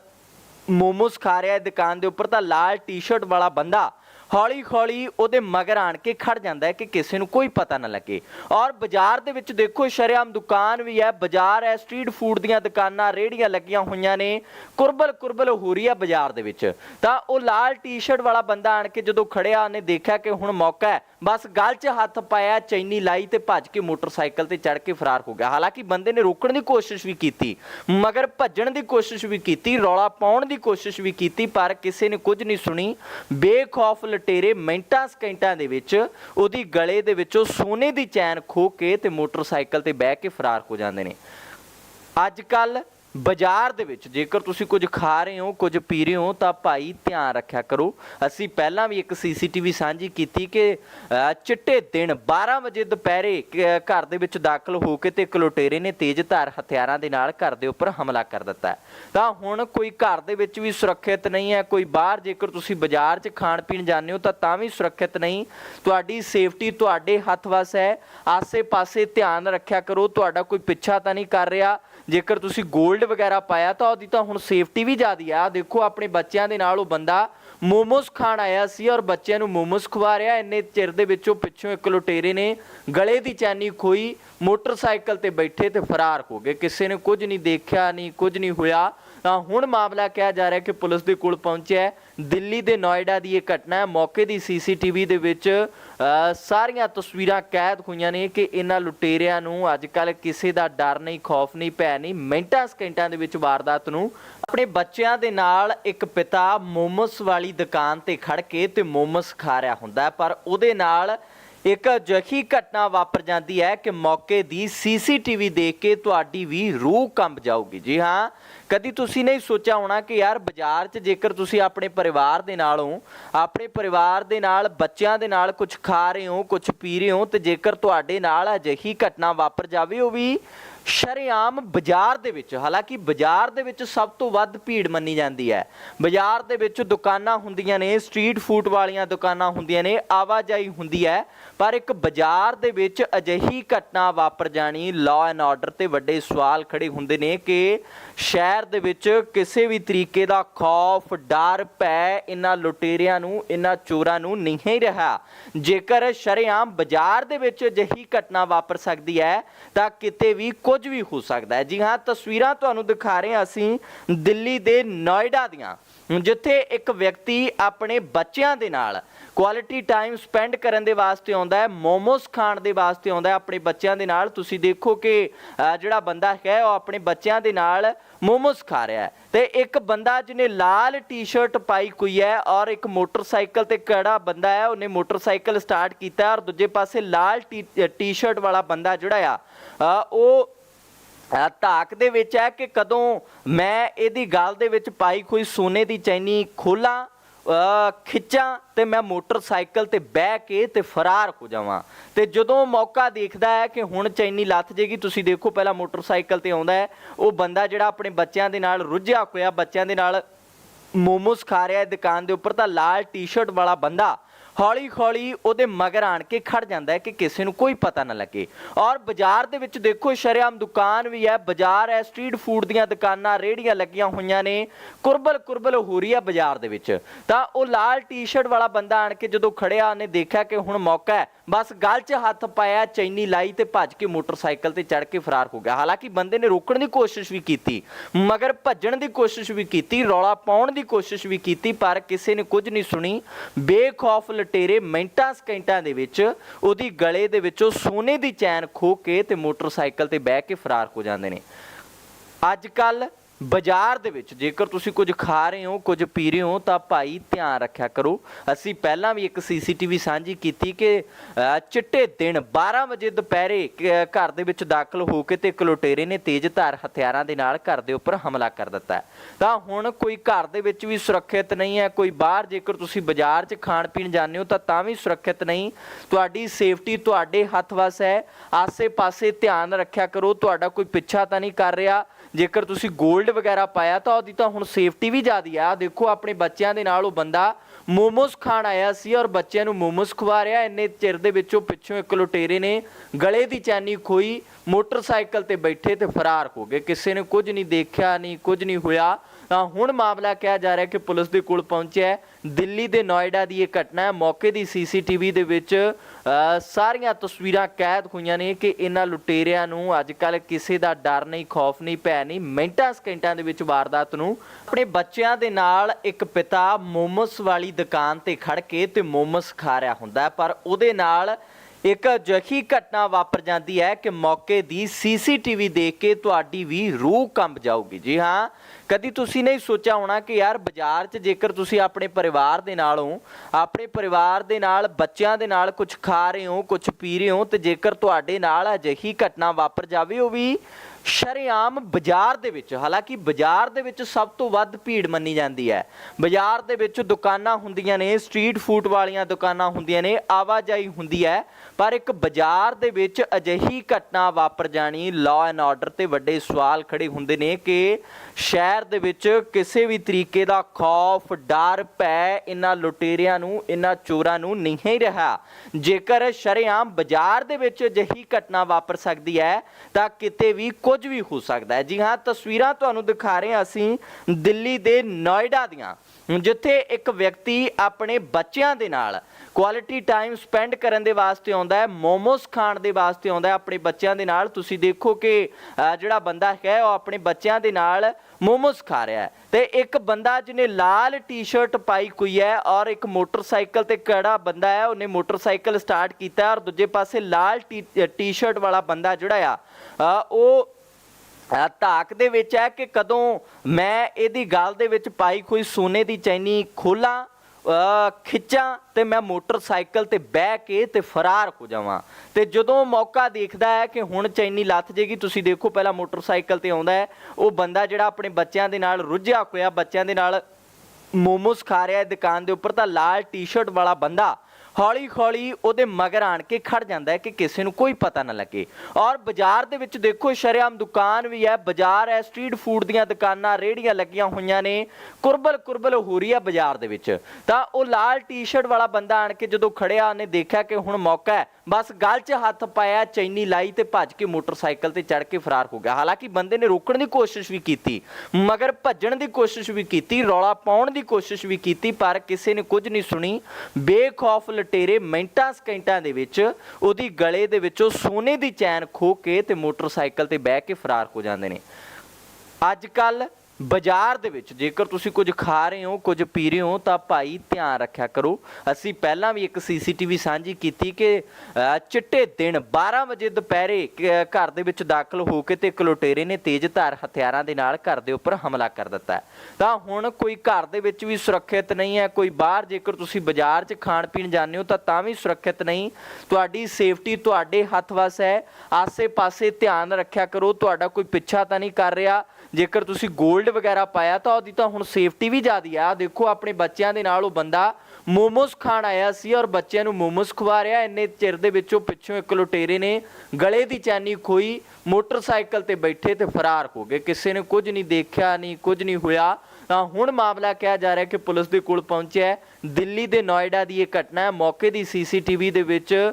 ਮੋਮੋਸ ਖਾ ਰਿਹਾ ਹੈ ਦੁਕਾਨ ਦੇ ਉੱਪਰ, ਤਾਂ ਲਾਲ ਟੀ-ਸ਼ਰਟ ਵਾਲਾ ਬੰਦਾ ਹੌਲੀ ਹੌਲੀ ਉਹਦੇ ਮਗਰ ਆਣ ਕੇ ਖੜ ਜਾਂਦਾ ਹੈ ਕਿ ਕਿਸੇ ਨੂੰ ਕੋਈ ਪਤਾ ਨਾ ਲੱਗੇ। ਔਰ ਬਾਜ਼ਾਰ ਦੇ ਵਿੱਚ ਦੇਖੋ ਸ਼ਰੇਆਮ ਦੁਕਾਨ ਵੀ ਹੈ, ਬਾਜ਼ਾਰ ਹੈ, ਸਟਰੀਟ ਫੂਡ ਦੀਆਂ ਦੁਕਾਨਾਂ ਰੇੜੀਆਂ ਲੱਗੀਆਂ ਹੋਈਆਂ ਨੇ ਕੁਰਬਲ ਕੁਰਬਲ ਹੋ ਰਹੀ ਹੈ ਬਾਜ਼ਾਰ ਦੇ ਵਿੱਚ। ਤਾਂ ਉਹ ਲਾਲ ਟੀ-ਸ਼ਰਟ ਵਾਲਾ ਬੰਦਾ ਆਣ ਕੇ ਜਦੋਂ ਖੜਿਆ, ਉਹਨੇ ਦੇਖਿਆ ਕਿ ਹੁਣ ਮੌਕਾ ਹੈ। ਬਸ ਗਲ 'ਚ ਹੱਥ ਪਾਇਆ, ਚੈਨੀ ਲਾਈ ਤੇ ਭੱਜ ਕੇ ਮੋਟਰਸਾਈਕਲ ਤੇ ਚੜ ਕੇ ਫਰਾਰ ਹੋ ਗਿਆ। ਹਾਲਾਂਕਿ ਬੰਦੇ ਨੇ ਰੋਕਣ ਦੀ ਕੋਸ਼ਿਸ਼ ਵੀ ਕੀਤੀ, ਮਗਰ ਭੱਜਣ ਦੀ ਕੋਸ਼ਿਸ਼ ਵੀ ਕੀਤੀ, ਰੌਲਾ ਪਾਉਣ ਦੀ ਕੋਸ਼ਿਸ਼ ਵੀ ਕੀਤੀ, ਪਰ ਕਿਸੇ ਨੇ ਕੁਝ ਨਹੀਂ ਸੁਣੀ। ਬੇਖੌਫ ਲਟੇਰੇ ਮਿੰਟਾਂ ਸਕਿੰਟਾਂ ਦੇ ਵਿੱਚ ਉਹਦੀ ਗਲੇ ਦੇ ਵਿੱਚੋਂ ਸੋਨੇ ਦੀ ਚੈਨ ਖੋ ਕੇ ਤੇ ਮੋਟਰਸਾਈਕਲ ਤੇ ਬਹਿ ਕੇ ਫਰਾਰ ਹੋ ਜਾਂਦੇ ਨੇ। ਅੱਜ ਕੱਲ ਬਾਜ਼ਾਰ ਦੇ ਵਿੱਚ, ਜੇਕਰ ਤੁਸੀਂ ਕੁਝ ਖਾ ਰਹੇ ਹੋ, ਕੁਝ ਪੀ ਰਹੇ ਹੋ, ਤਾਂ ਭਾਈ ਧਿਆਨ ਰੱਖਿਆ ਕਰੋ। ਅਸੀਂ ਪਹਿਲਾਂ ਵੀ ਇੱਕ ਸੀਸੀਟੀਵੀ ਸਾਂਝੀ ਕੀਤੀ ਕਿ ਚਿੱਟੇ ਦਿਨ 12 ਵਜੇ ਦੁਪਹਿਰੇ ਘਰ ਦੇ ਵਿੱਚ ਦਾਖਲ ਹੋ ਕੇ ਤੇ ਇੱਕ ਲੁਟੇਰੇ ਨੇ ਤੇਜ਼ਧਾਰ ਹਥਿਆਰਾਂ ਦੇ ਨਾਲ ਘਰ ਦੇ ਉੱਪਰ ਹਮਲਾ ਕਰ ਦਿੱਤਾ ਤਾਂ ਹੁਣ ਕੋਈ ਘਰ ਦੇ ਵਿੱਚ ਵੀ ਸੁਰੱਖਿਅਤ ਨਹੀਂ ਹੈ, ਕੋਈ ਬਾਹਰ ਜੇਕਰ ਤੁਸੀਂ ਬਾਜ਼ਾਰ 'ਚ ਖਾਣ ਪੀਣ ਜਾਂਦੇ ਹੋ, ਤਾਂ ਤਾਂ ਵੀ ਸੁਰੱਖਿਅਤ ਨਹੀਂ। ਤੁਹਾਡੀ ਸੇਫਟੀ ਤੁਹਾਡੇ ਹੱਥ ਵਸ ਹੈ। ਆਸੇ-ਪਾਸੇ ਧਿਆਨ ਰੱਖਿਆ ਕਰੋ, ਤੁਹਾਡਾ ਕੋਈ ਪਿੱਛਾ ਤਾਂ ਨਹੀਂ ਕਰ ਰਿਹਾ। ਜੇਕਰ ਤੁਸੀਂ 골ਡ ਵਗੈਰਾ ਪਾਇਆ ਤਾਂ ਉਹਦੀ ਤਾਂ ਹੁਣ ਸੇਫਟੀ ਵੀ ਜ਼ਿਆਦੀ ਆ। ਦੇਖੋ, ਆਪਣੇ ਬੱਚਿਆਂ ਦੇ ਨਾਲ ਉਹ ਬੰਦਾ ਮੋਮੋਸ ਖਾਣ ਆਇਆ ਸੀ ਔਰ ਬੱਚਿਆਂ ਨੂੰ ਮੋਮੋਸ ਖਵਾ ਰਿਹਾ। ਇੰਨੇ ਚਿਰ ਦੇ ਵਿੱਚੋਂ ਪਿੱਛੋਂ ਇੱਕ ਲੁਟੇਰੇ ਨੇ ਗਲੇ ਦੀ ਚੈਨੀ ਖੋਈ, ਮੋਟਰਸਾਈਕਲ ਤੇ ਬੈਠੇ ਤੇ ਫਰਾਰ ਹੋ ਗਏ। ਕਿਸੇ ਨੇ ਕੁਝ ਨਹੀਂ ਦੇਖਿਆ, ਨਹੀਂ ਕੁਝ ਨਹੀਂ ਹੋਇਆ। ਤਾਂ ਹੁਣ ਮਾਮਲਾ ਕਿਹਾ ਜਾ ਰਿਹਾ ਕਿ ਪੁਲਿਸ ਦੇ ਕੋਲ ਪਹੁੰਚਿਆ ਹੈ। ਦਿੱਲੀ ਦੇ ਨੋਇਡਾ ਦੀ ਇਹ ਘਟਨਾ ਹੈ। ਮੌਕੇ ਦੀ ਸੀਸੀਟੀਵੀ ਦੇ ਵਿੱਚ ਸਾਰੀਆਂ ਤਸਵੀਰਾਂ ਕੈਦ ਹੋਈਆਂ ਨੇ ਕਿ ਇਹਨਾਂ ਲੁਟੇਰਿਆਂ ਨੂੰ ਅੱਜ ਕੱਲ ਕਿਸੇ ਦਾ ਡਰ ਨਹੀਂ, ਖੌਫ ਨਹੀਂ, ਭੈ ਨਹੀਂ, ਮਿੰਟਾਂ ਸਕਿੰਟਾਂ ਦੇ ਵਿੱਚ ਵਾਰਦਾਤ ਨੂੰ ਆਪਣੇ ਬੱਚਿਆਂ ਦੇ ਨਾਲ ਇੱਕ ਪਿਤਾ ਮੋਮਸ ਵਾਲੀ ਦੁਕਾਨ ਤੇ ਖੜ ਕੇ ਤੇ ਮੋਮਸ ਖਾ ਰਿਹਾ ਹੁੰਦਾ ਪਰ ਉਹਦੇ ਨਾਲ ਇੱਕ ਅਜਿਹੀ ਘਟਨਾ ਵਾਪਰ ਜਾਂਦੀ ਹੈ ਕਿ ਮੌਕੇ ਦੀ ਸੀਸੀਟੀਵੀ ਦੇਖ ਕੇ ਤੁਹਾਡੀ ਵੀ ਰੂਹ ਕੰਬ ਜਾਊਗੀ। ਜੀ ਹਾਂ, ਕਦੀ ਤੁਸੀਂ ਨਹੀਂ ਸੋਚਿਆ ਹੋਣਾ ਕਿ ਯਾਰ ਬਾਜ਼ਾਰ 'ਚ ਜੇਕਰ ਤੁਸੀਂ ਆਪਣੇ ਪਰਿਵਾਰ ਦੇ ਨਾਲ ਹੋ ਆਪਣੇ ਪਰਿਵਾਰ ਦੇ ਨਾਲ, ਬੱਚਿਆਂ ਦੇ ਨਾਲ ਕੁਝ ਖਾ ਰਹੇ ਹੋ ਕੁਝ ਪੀ ਰਹੇ ਹੋ, ਤੇ ਜੇਕਰ ਤੁਹਾਡੇ ਨਾਲ ਅਜਿਹੀ ਘਟਨਾ ਵਾਪਰ ਜਾਵੇ, ਉਹ ਵੀ ਸ਼ਰੇਆਮ ਬਾਜ਼ਾਰ ਦੇ ਵਿੱਚ। ਹਾਲਾਂਕਿ ਬਾਜ਼ਾਰ ਦੇ ਵਿੱਚ ਸਭ ਤੋਂ ਵੱਧ ਭੀੜ ਮੰਨੀ ਜਾਂਦੀ ਹੈ। ਬਾਜ਼ਾਰ ਦੇ ਵਿੱਚ ਦੁਕਾਨਾਂ ਹੁੰਦੀਆਂ ਨੇ, ਸਟਰੀਟ ਫੂਡ ਵਾਲੀਆਂ ਦੁਕਾਨਾਂ ਹੁੰਦੀਆਂ ਨੇ, ਆਵਾਜਾਈ ਹੁੰਦੀ ਹੈ। ਪਰ ਇੱਕ ਬਾਜ਼ਾਰ ਦੇ ਵਿੱਚ ਅਜਿਹੀ ਘਟਨਾ ਵਾਪਰ ਜਾਣੀ ਲਾਅ ਐਂਡ ਆਰਡਰ ਤੇ ਵੱਡੇ ਸਵਾਲ ਖੜੇ ਹੁੰਦੇ ਨੇ ਕਿ ਸ਼ਹਿਰ ਦੇ ਵਿੱਚ ਕਿਸੇ ਵੀ ਤਰੀਕੇ ਦਾ ਖੌਫ, ਡਰ, ਭੈ ਇਹਨਾਂ ਲੁਟੇਰਿਆਂ ਨੂੰ ਇਹਨਾਂ ਚੋਰਾਂ ਨੂੰ ਨਹੀਂ ਰਿਹਾ। ਜੇਕਰ ਸ਼ਰੇਆਮ ਬਾਜ਼ਾਰ ਦੇ ਵਿੱਚ ਅਜਿਹੀ ਘਟਨਾ ਵਾਪਰ ਸਕਦੀ ਹੈ, ਤਾਂ ਕਿਤੇ ਵੀ ਕੁਝ ਵੀ ਹੋ ਸਕਦਾ ਹੈ। ਜੀ ਹਾਂ, ਤਸਵੀਰਾਂ ਤੁਹਾਨੂੰ ਦਿਖਾ ਰਹੇ ਹਾਂ ਅਸੀਂ ਦਿੱਲੀ ਦੇ ਨੋਇਡਾ ਦੀਆਂ। ਜਿੱਥੇ ਇੱਕ ਵਿਅਕਤੀ ਆਪਣੇ ਬੱਚਿਆਂ ਦੇ ਨਾਲ ਕੁਆਲਿਟੀ ਟਾਈਮ ਸਪੈਂਡ ਕਰਨ ਦੇ ਵਾਸਤੇ ਆਉਂਦਾ ਹੈ, ਮੋਮੋਸ ਖਾਣ ਦੇ ਵਾਸਤੇ ਆਉਂਦਾ ਹੈ, ਆਪਣੇ ਬੱਚਿਆਂ ਦੇ ਨਾਲ, ਤੁਸੀਂ ਦੇਖੋ ਕਿ ਜਿਹੜਾ ਬੰਦਾ ਹੈ, ਉਹ ਆਪਣੇ ਬੱਚਿਆਂ ਦੇ ਨਾਲ ਮੋਮੋਸ ਖਾ ਰਿਹਾ ਹੈ। ਤੇ ਇੱਕ ਬੰਦਾ ਜਿਹਨੇ ਲਾਲ ਟੀ-ਸ਼ਰਟ ਪਾਈ ਕੋਈ ਹੈ ਔਰ ਇੱਕ ਮੋਟਰਸਾਈਕਲ ਤੇ ਕਿਹੜਾ ਬੰਦਾ ਹੈ, ਉਹਨੇ ਮੋਟਰਸਾਈਕਲ ਸਟਾਰਟ ਕੀਤਾ ਔਰ ਦੂਜੇ ਪਾਸੇ ਲਾਲ ਟੀ- ਟੀ-ਸ਼ਰਟ ਵਾਲਾ ਬੰਦਾ ਜਿਹੜਾ ਆ ਉਹ ਧਾਕ ਦੇ ਵਿੱਚ ਹੈ ਕਿ ਕਦੋਂ ਮੈਂ ਇਹਦੀ ਗਲ ਦੇ ਵਿੱਚ ਪਾਈ ਕੋਈ ਸੋਨੇ ਦੀ ਚੈਨੀ ਖੋਲਾਂ ਖਿੱਚਾਂ ਤੇ ਮੈਂ ਮੋਟਰਸਾਈਕਲ ਤੇ ਬਹਿ ਕੇ ਤੇ ਫਰਾਰ ਹੋ ਜਾਵਾਂ। ਤੇ ਜਦੋਂ ਮੌਕਾ ਦੇਖਦਾ ਹੈ ਕਿ ਹੁਣ ਚੈਨੀ ਲੱਥ ਜੇਗੀ, ਤੁਸੀਂ ਦੇਖੋ ਪਹਿਲਾਂ ਮੋਟਰਸਾਈਕਲ ਤੇ ਆਉਂਦਾ ਹੈ, ਉਹ ਬੰਦਾ ਜਿਹੜਾ ਆਪਣੇ ਬੱਚਿਆਂ ਦੇ ਨਾਲ ਰੁੱਝਿਆ ਹੋਇਆ, ਬੱਚਿਆਂ ਦੇ ਨਾਲ ਮੋਮੋਸ ਖਾ ਰਿਹਾ ਹੈ ਦੁਕਾਨ ਦੇ ਉੱਪਰ, ਤਾਂ ਲਾਲ ਟੀ-ਸ਼ਰਟ ਵਾਲਾ ਬੰਦਾ ਹੌਲੀ ਹੌਲੀ ਉਹਦੇ ਮਗਰ ਆਣ ਕੇ ਖੜ ਜਾਂਦਾ ਹੈ ਕਿ ਕਿਸੇ ਨੂੰ ਕੋਈ ਪਤਾ ਨਾ ਲੱਗੇ। ਔਰ ਬਾਜ਼ਾਰ ਦੇ ਵਿੱਚ ਦੇਖੋ ਸ਼ਰੇਆਮ ਦੁਕਾਨ ਵੀ ਹੈ, ਬਾਜ਼ਾਰ ਹੈ, ਸਟਰੀਟ ਫੂਡ ਦੀਆਂ ਦੁਕਾਨਾਂ ਰੇੜੀਆਂ ਲੱਗੀਆਂ ਹੋਈਆਂ ਨੇ ਕੁਰਬਲ ਕੁਰਬਲ ਹੋ ਰਹੀ ਹੈ ਬਾਜ਼ਾਰ ਦੇ ਵਿੱਚ। ਤਾਂ ਉਹ ਲਾਲ ਟੀ-ਸ਼ਰਟ ਵਾਲਾ ਬੰਦਾ ਆਣ ਕੇ ਜਦੋਂ ਖੜਿਆ, ਉਹਨੇ ਦੇਖਿਆ ਕਿ ਹੁਣ ਮੌਕਾ ਹੈ। ਬਸ ਗਲ 'ਚ ਹੱਥ ਪਾਇਆ, ਚੈਨੀ ਲਾਈ ਤੇ ਭੱਜ ਕੇ ਮੋਟਰਸਾਈਕਲ ਤੇ ਚੜ ਕੇ ਫਰਾਰ ਹੋ ਗਿਆ। ਹਾਲਾਂਕਿ ਬੰਦੇ ਨੇ ਰੋਕਣ ਦੀ ਕੋਸ਼ਿਸ਼ ਵੀ ਕੀਤੀ, ਮਗਰ ਭੱਜਣ ਦੀ ਕੋਸ਼ਿਸ਼ ਵੀ ਕੀਤੀ, ਰੌਲਾ ਪਾਉਣ ਦੀ ਕੋਸ਼ਿਸ਼ ਵੀ ਕੀਤੀ, ਪਰ ਕਿਸੇ ਨੇ ਕੁਝ ਨਹੀਂ ਸੁਣੀ। ਬੇਖੌਫ ਲਟੇਰੇ ਮਿੰਟਾਂ, ਸਕਿੰਟਾਂ ਦੇ ਵਿੱਚ ਉਹਦੀ ਗਲੇ ਦੇ ਵਿੱਚੋਂ ਸੋਨੇ ਦੀ ਚੈਨ ਖੋ ਕੇ ਤੇ ਮੋਟਰਸਾਈਕਲ ਤੇ ਬਹਿ ਕੇ ਫਰਾਰ ਹੋ ਜਾਂਦੇ ਨੇ। ਅੱਜ ਕੱਲ ਬਾਜ਼ਾਰ ਦੇ ਵਿੱਚ ਜੇਕਰ ਤੁਸੀਂ ਕੁਝ ਖਾ ਰਹੇ ਹੋ, ਕੁਝ ਪੀ ਰਹੇ ਹੋ, ਤਾਂ ਭਾਈ ਧਿਆਨ ਰੱਖਿਆ ਕਰੋ। ਅਸੀਂ ਪਹਿਲਾਂ ਵੀ ਇੱਕ ਸੀਸੀਟੀਵੀ ਸਾਂਝੀ ਕੀਤੀ ਕਿ ਚਿੱਟੇ ਦਿਨ 12 ਵਜੇ ਦੁਪਹਿਰੇ ਘਰ ਦੇ ਵਿੱਚ ਦਾਖਲ ਹੋ ਕੇ ਤੇ ਇੱਕ ਲੁਟੇਰੇ ਨੇ ਤੇਜ਼ਧਾਰ ਹਥਿਆਰਾਂ ਦੇ ਨਾਲ ਘਰ ਦੇ ਉੱਪਰ ਹਮਲਾ ਕਰ ਦਿੱਤਾ। ਤਾਂ ਹੁਣ ਕੋਈ ਘਰ ਦੇ ਵਿੱਚ ਵੀ ਸੁਰੱਖਿਅਤ ਨਹੀਂ ਹੈ, ਕੋਈ ਬਾਹਰ ਜੇਕਰ ਤੁਸੀਂ ਬਾਜ਼ਾਰ 'ਚ ਖਾਣ ਪੀਣ ਜਾਂਦੇ ਹੋ, ਤਾਂ ਤਾਂ ਵੀ ਸੁਰੱਖਿਅਤ ਨਹੀਂ। ਤੁਹਾਡੀ ਸੇਫਟੀ ਤੁਹਾਡੇ ਹੱਥ ਵਸ ਹੈ। ਆਸੇ-ਪਾਸੇ ਧਿਆਨ ਰੱਖਿਆ ਕਰੋ, ਤੁਹਾਡਾ ਕੋਈ ਪਿੱਛਾ ਤਾਂ ਨਹੀਂ ਕਰ ਰਿਹਾ। ਜੇਕਰ ਤੁਸੀਂ 골ਡ ਵਗੈਰਾ ਪਾਇਆ ਤਾਂ ਉਹਦੀ ਤਾਂ ਹੁਣ ਸੇਫਟੀ ਵੀ ਜ਼ਿਆਦੀ ਆ। ਆਹ ਦੇਖੋ, ਆਪਣੇ ਬੱਚਿਆਂ ਦੇ ਨਾਲ ਉਹ ਬੰਦਾ ਮੋਮੋਸ ਖਾਣ ਆਇਆ ਸੀ ਔਰ ਬੱਚਿਆਂ ਨੂੰ ਮੋਮੋਸ ਖਵਾ ਰਿਹਾ। ਇੰਨੇ ਚਿਰ ਦੇ ਵਿੱਚੋਂ ਪਿੱਛੋਂ ਇੱਕ ਲੁਟੇਰੇ ਨੇ ਗਲੇ ਦੀ ਚੈਨੀ ਖੋਈ, ਮੋਟਰਸਾਈਕਲ ਤੇ ਬੈਠੇ ਤੇ ਫਰਾਰ ਹੋ ਗਏ। ਕਿਸੇ ਨੇ ਕੁਝ ਨਹੀਂ ਦੇਖਿਆ, ਨਹੀਂ ਕੁਝ ਨਹੀਂ ਹੋਇਆ। ਹੁਣ ਮਾਮਲਾ ਕਿਹਾ ਜਾ ਰਿਹਾ ਕਿ ਪੁਲਿਸ ਦੇ ਕੋਲ ਪਹੁੰਚਿਆ ਹੈ। ਦਿੱਲੀ ਦੇ ਨੋਇਡਾ ਦੀ ਇਹ ਘਟਨਾ ਹੈ। ਮੌਕੇ ਦੀ ਸੀਸੀਟੀਵੀ ਦੇ ਵਿੱਚ ਸਾਰੀਆਂ ਤਸਵੀਰਾਂ ਕੈਦ ਹੋਈਆਂ ਨੇ ਕਿ ਇਹਨਾਂ ਲੁਟੇਰਿਆਂ ਨੂੰ ਅੱਜ ਕੱਲ ਕਿਸੇ ਦਾ ਡਰ ਨਹੀਂ, ਖੌਫ ਨਹੀਂ, ਭੈ ਨਹੀਂ। ਮਿੰਟਾਂ, ਸਕਿੰਟਾਂ ਦੇ ਵਿੱਚ ਵਾਰਦਾਤ ਨੂੰ ਆਪਣੇ ਬੱਚਿਆਂ ਦੇ ਨਾਲ ਇੱਕ ਪਿਤਾ ਮੋਮਸ ਵਾਲੀ ਦੁਕਾਨ ਤੇ ਖੜ ਕੇ ਤੇ ਮੋਮਸ ਖਾ ਰਿਹਾ ਹੁੰਦਾ ਪਰ ਉਹਦੇ ਨਾਲ ਇੱਕ ਅਜਿਹੀ ਘਟਨਾ ਵਾਪਰ ਜਾਂਦੀ ਹੈ ਕਿ ਮੌਕੇ ਦੀ ਸੀਸੀਟੀਵੀ ਦੇਖ ਕੇ ਤੁਹਾਡੀ ਵੀ ਰੂਹ ਕੰਬ ਜਾਊਗੀ। ਜੀ ਹਾਂ ਕਦੀ ਤੁਸੀਂ ਨਹੀਂ ਸੋਚਿਆ ਹੋਣਾ ਕਿ ਯਾਰ ਬਾਜ਼ਾਰ 'ਚ ਜੇਕਰ ਤੁਸੀਂ ਆਪਣੇ ਪਰਿਵਾਰ ਦੇ ਨਾਲ ਹੋ ਆਪਣੇ ਪਰਿਵਾਰ ਦੇ ਨਾਲ, ਬੱਚਿਆਂ ਦੇ ਨਾਲ ਕੁਝ ਖਾ ਰਹੇ ਹੋ ਕੁਝ ਪੀ ਰਹੇ ਹੋ, ਤੇ ਜੇਕਰ ਤੁਹਾਡੇ ਨਾਲ ਅਜਿਹੀ ਘਟਨਾ ਵਾਪਰ ਜਾਵੇ, ਉਹ ਵੀ ਸ਼ਰੇਆਮ ਬਾਜ਼ਾਰ ਦੇ ਵਿੱਚ, ਹਾਲਾਂਕਿ ਬਾਜ਼ਾਰ ਦੇ ਵਿੱਚ ਸਭ ਤੋਂ ਵੱਧ ਭੀੜ ਮੰਨੀ ਜਾਂਦੀ ਹੈ। ਬਾਜ਼ਾਰ ਦੇ ਵਿੱਚ ਦੁਕਾਨਾਂ ਹੁੰਦੀਆਂ ਨੇ, ਸਟਰੀਟ ਫੂਡ ਵਾਲੀਆਂ ਦੁਕਾਨਾਂ ਹੁੰਦੀਆਂ ਨੇ, ਆਵਾਜਾਈ ਹੁੰਦੀ ਹੈ, ਪਰ ਇੱਕ ਬਾਜ਼ਾਰ ਦੇ ਵਿੱਚ ਅਜਿਹੀ ਘਟਨਾ ਵਾਪਰ ਜਾਣੀ ਲਾਅ ਐਂਡ ਆਰਡਰ ਤੇ ਵੱਡੇ ਸਵਾਲ ਖੜੇ ਹੁੰਦੇ ਨੇ ਕਿ ਸ਼ਹਿਰ ਦੇ ਵਿੱਚ ਕਿਸੇ ਵੀ ਤਰੀਕੇ ਦਾ ਖੌਫ, ਡਰ, ਭੈ ਇਹਨਾਂ ਲੁਟੇਰਿਆਂ ਨੂੰ ਇਹਨਾਂ ਚੋਰਾਂ ਨੂੰ ਨਹੀਂ ਰਿਹਾ। ਜੇਕਰ ਸ਼ਰੇਆਮ ਬਾਜ਼ਾਰ ਦੇ ਵਿੱਚ ਅਜਿਹੀ ਘਟਨਾ ਵਾਪਰ ਸਕਦੀ ਹੈ, ਤਾਂ ਕਿਤੇ ਵੀ ਕੁਝ ਕੁਝ ਵੀ ਹੋ ਸਕਦਾ ਹੈ। ਜੀ ਹਾਂ, ਤਸਵੀਰਾਂ ਤੁਹਾਨੂੰ ਦਿਖਾ ਰਹੇ ਹਾਂ ਅਸੀਂ ਦਿੱਲੀ ਦੇ ਨੋਇਡਾ ਦੀਆਂ, ਜਿੱਥੇ ਇੱਕ ਵਿਅਕਤੀ ਆਪਣੇ ਬੱਚਿਆਂ ਦੇ ਨਾਲ ਕੁਆਲਿਟੀ ਟਾਈਮ ਸਪੈਂਡ ਕਰਨ ਦੇ ਵਾਸਤੇ ਆਉਂਦਾ ਹੈ, ਮੋਮੋਸ ਖਾਣ ਦੇ ਵਾਸਤੇ ਆਉਂਦਾ ਹੈ, ਆਪਣੇ ਬੱਚਿਆਂ ਦੇ ਨਾਲ। ਤੁਸੀਂ ਦੇਖੋ ਕਿ ਜਿਹੜਾ ਬੰਦਾ ਹੈ, ਉਹ ਆਪਣੇ ਬੱਚਿਆਂ ਦੇ ਨਾਲ ਮੋਮੋਸ ਖਾ ਰਿਹਾ ਹੈ। ਤੇ ਇੱਕ ਬੰਦਾ ਜਿਹਨੇ ਲਾਲ ਟੀ-ਸ਼ਰਟ ਪਾਈ ਹੋਈ ਹੈ ਔਰ ਇੱਕ ਮੋਟਰਸਾਈਕਲ ਤੇ ਕਿਹੜਾ ਬੰਦਾ ਹੈ, ਉਹਨੇ ਮੋਟਰਸਾਈਕਲ ਸਟਾਰਟ ਕੀਤਾ ਔਰ ਦੂਜੇ ਪਾਸੇ ਲਾਲ ਟੀ ਸ਼ਰਟ ਵਾਲਾ ਬੰਦਾ ਜਿਹੜਾ ਆ ਉਹ ਧਾਕ ਦੇ ਵਿੱਚ ਹੈ ਕਿ ਕਦੋਂ ਮੈਂ ਇਹਦੀ ਗਲ ਦੇ ਵਿੱਚ ਪਾਈ ਕੋਈ ਸੋਨੇ ਦੀ ਚੈਨੀ ਖੋਲਾਂ ਖਿੱਚਾਂ ਤੇ ਮੈਂ ਮੋਟਰਸਾਈਕਲ ਤੇ ਬਹਿ ਕੇ ਤੇ ਫਰਾਰ ਹੋ ਜਾਵਾਂ। ਤੇ ਜਦੋਂ ਮੌਕਾ ਦੇਖਦਾ ਹੈ ਕਿ ਹੁਣ ਚੈਨੀ ਲੱਥ ਜੇਗੀ, ਤੁਸੀਂ ਦੇਖੋ ਪਹਿਲਾਂ ਮੋਟਰਸਾਈਕਲ ਤੇ ਆਉਂਦਾ ਹੈ, ਉਹ ਬੰਦਾ ਜਿਹੜਾ ਆਪਣੇ ਬੱਚਿਆਂ ਦੇ ਨਾਲ ਰੁੱਝਿਆ ਹੋਇਆ, ਬੱਚਿਆਂ ਦੇ ਨਾਲ ਮੋਮੋਸ ਖਾ ਰਿਹਾ ਹੈ ਦੁਕਾਨ ਦੇ ਉੱਪਰ, ਤਾਂ ਲਾਲ ਟੀ-ਸ਼ਰਟ ਵਾਲਾ ਬੰਦਾ ਹੌਲੀ ਹੌਲੀ ਉਹਦੇ ਮਗਰ ਆਣ ਕੇ ਖੜ ਜਾਂਦਾ ਹੈ ਕਿ ਕਿਸੇ ਨੂੰ ਕੋਈ ਪਤਾ ਨਾ ਲੱਗੇ। ਔਰ ਬਾਜ਼ਾਰ ਦੇ ਵਿੱਚ ਦੇਖੋ ਸ਼ਰੇਆਮ ਦੁਕਾਨ ਵੀ ਹੈ। ਬਾਜ਼ਾਰ ਹੈ, ਸਟਰੀਟ ਫੂਡ ਦੀਆਂ ਦੁਕਾਨਾਂ ਰੇੜੀਆਂ ਲੱਗੀਆਂ ਹੋਈਆਂ ਨੇ। ਕੁਰਬਲ ਕੁਰਬਲ ਹੋ ਰਹੀ ਹੈ ਬਾਜ਼ਾਰ ਦੇ ਵਿੱਚ। ਤਾਂ ਉਹ ਲਾਲ ਟੀ-ਸ਼ਰਟ ਵਾਲਾ ਬੰਦਾ ਆਣ ਕੇ ਜਦੋਂ ਖੜਿਆ, ਉਹਨੇ ਦੇਖਿਆ ਕਿ ਹੁਣ ਮੌਕਾ ਹੈ। ਬਸ ਗਲ 'ਚ ਹੱਥ ਪਾਇਆ, ਚੈਨੀ ਲਾਈ ਤੇ ਭੱਜ ਕੇ ਮੋਟਰਸਾਈਕਲ ਤੇ ਚੜ ਕੇ ਫਰਾਰ ਹੋ ਗਿਆ। ਹਾਲਾਂਕਿ ਬੰਦੇ ਨੇ ਰੋਕਣ ਦੀ ਕੋਸ਼ਿਸ਼ ਵੀ ਕੀਤੀ, ਮਗਰ ਭੱਜਣ ਦੀ ਕੋਸ਼ਿਸ਼ ਵੀ ਕੀਤੀ, ਰੌਲਾ ਪਾਉਣ ਦੀ ਕੋਸ਼ਿਸ਼ ਵੀ ਕੀਤੀ, ਪਰ ਕਿਸੇ ਨੇ ਕੁਝ ਨਹੀਂ ਸੁਣੀ। ਬੇਖੌਫ ਲਟੇਰੇ ਮਿੰਟਾਂ, ਸਕਿੰਟਾਂ ਦੇ ਵਿੱਚ ਉਹਦੀ ਗਲੇ ਦੇ ਵਿੱਚੋਂ ਸੋਨੇ ਦੀ ਚੈਨ ਖੋ ਕੇ ਤੇ ਮੋਟਰਸਾਈਕਲ ਤੇ ਬਹਿ ਕੇ ਫਰਾਰ ਹੋ ਜਾਂਦੇ ਨੇ। ਅੱਜ ਕੱਲ ਬਾਜ਼ਾਰ ਦੇ ਵਿੱਚ ਜੇਕਰ ਤੁਸੀਂ ਕੁਝ ਖਾ ਰਹੇ ਹੋ, ਕੁਝ ਪੀ ਰਹੇ ਹੋ, ਤਾਂ ਭਾਈ ਧਿਆਨ ਰੱਖਿਆ ਕਰੋ। ਅਸੀਂ ਪਹਿਲਾਂ ਵੀ ਇੱਕ ਸੀਸੀਟੀਵੀ ਸਾਂਝੀ ਕੀਤੀ ਕਿ ਚਿੱਟੇ ਦਿਨ 12 ਵਜੇ ਦੁਪਹਿਰੇ ਘਰ ਦੇ ਵਿੱਚ ਦਾਖਲ ਹੋ ਕੇ ਤੇ ਇੱਕ ਲੁਟੇਰੇ ਨੇ ਤੇਜ਼ਧਾਰ ਹਥਿਆਰਾਂ ਦੇ ਨਾਲ ਘਰ ਦੇ ਉੱਪਰ ਹਮਲਾ ਕਰ ਦਿੱਤਾ ਤਾਂ ਹੁਣ ਕੋਈ ਘਰ ਦੇ ਵਿੱਚ ਵੀ ਸੁਰੱਖਿਅਤ ਨਹੀਂ ਹੈ, ਕੋਈ ਬਾਹਰ ਜੇਕਰ ਤੁਸੀਂ ਬਾਜ਼ਾਰ 'ਚ ਖਾਣ ਪੀਣ ਜਾਂਦੇ ਹੋ, ਤਾਂ ਤਾਂ ਵੀ ਸੁਰੱਖਿਅਤ ਨਹੀਂ। ਤੁਹਾਡੀ ਸੇਫਟੀ ਤੁਹਾਡੇ ਹੱਥ ਵਸ ਹੈ। ਆਸੇ-ਪਾਸੇ ਧਿਆਨ ਰੱਖਿਆ ਕਰੋ, ਤੁਹਾਡਾ ਕੋਈ ਪਿੱਛਾ ਤਾਂ ਨਹੀਂ ਕਰ ਰਿਹਾ। ਜੇਕਰ ਤੁਸੀਂ 골ਡ ਵਗੈਰਾ ਪਾਇਆ ਤਾਂ ਉਹਦੀ ਤਾਂ ਹੁਣ ਸੇਫਟੀ ਵੀ ਜ਼ਿਆਦੀ ਆ। ਦੇਖੋ, ਆਪਣੇ ਬੱਚਿਆਂ ਦੇ ਨਾਲ ਉਹ ਬੰਦਾ ਮੋਮੋਸ ਖਾਣ ਆਇਆ ਸੀ ਔਰ ਬੱਚਿਆਂ ਨੂੰ ਮੋਮੋਸ ਖਵਾ ਰਿਹਾ। ਇੰਨੇ ਚਿਰ ਦੇ ਵਿੱਚੋਂ ਪਿੱਛੋਂ ਇੱਕ ਲੁਟੇਰੇ ਨੇ ਗਲੇ ਦੀ ਚੈਨੀ ਖੋਈ, ਮੋਟਰਸਾਈਕਲ ਤੇ ਬੈਠੇ ਤੇ ਫਰਾਰ ਹੋ ਗਏ। ਕਿਸੇ ਨੇ ਕੁਝ ਨਹੀਂ ਦੇਖਿਆ, ਨਹੀਂ ਕੁਝ ਨਹੀਂ ਹੋਇਆ। ਤਾਂ ਹੁਣ ਮਾਮਲਾ ਕਿਹਾ ਜਾ ਰਿਹਾ ਕਿ ਪੁਲਿਸ ਦੇ ਕੋਲ ਪਹੁੰਚਿਆ ਦਿੱਲੀ ਦੇ ਨੋਇਡਾ ਦੀ ਇਹ ਘਟਨਾ ਹੈ। ਮੌਕੇ ਦੀ ਸੀਸੀਟੀਵੀ ਦੇ ਵਿੱਚ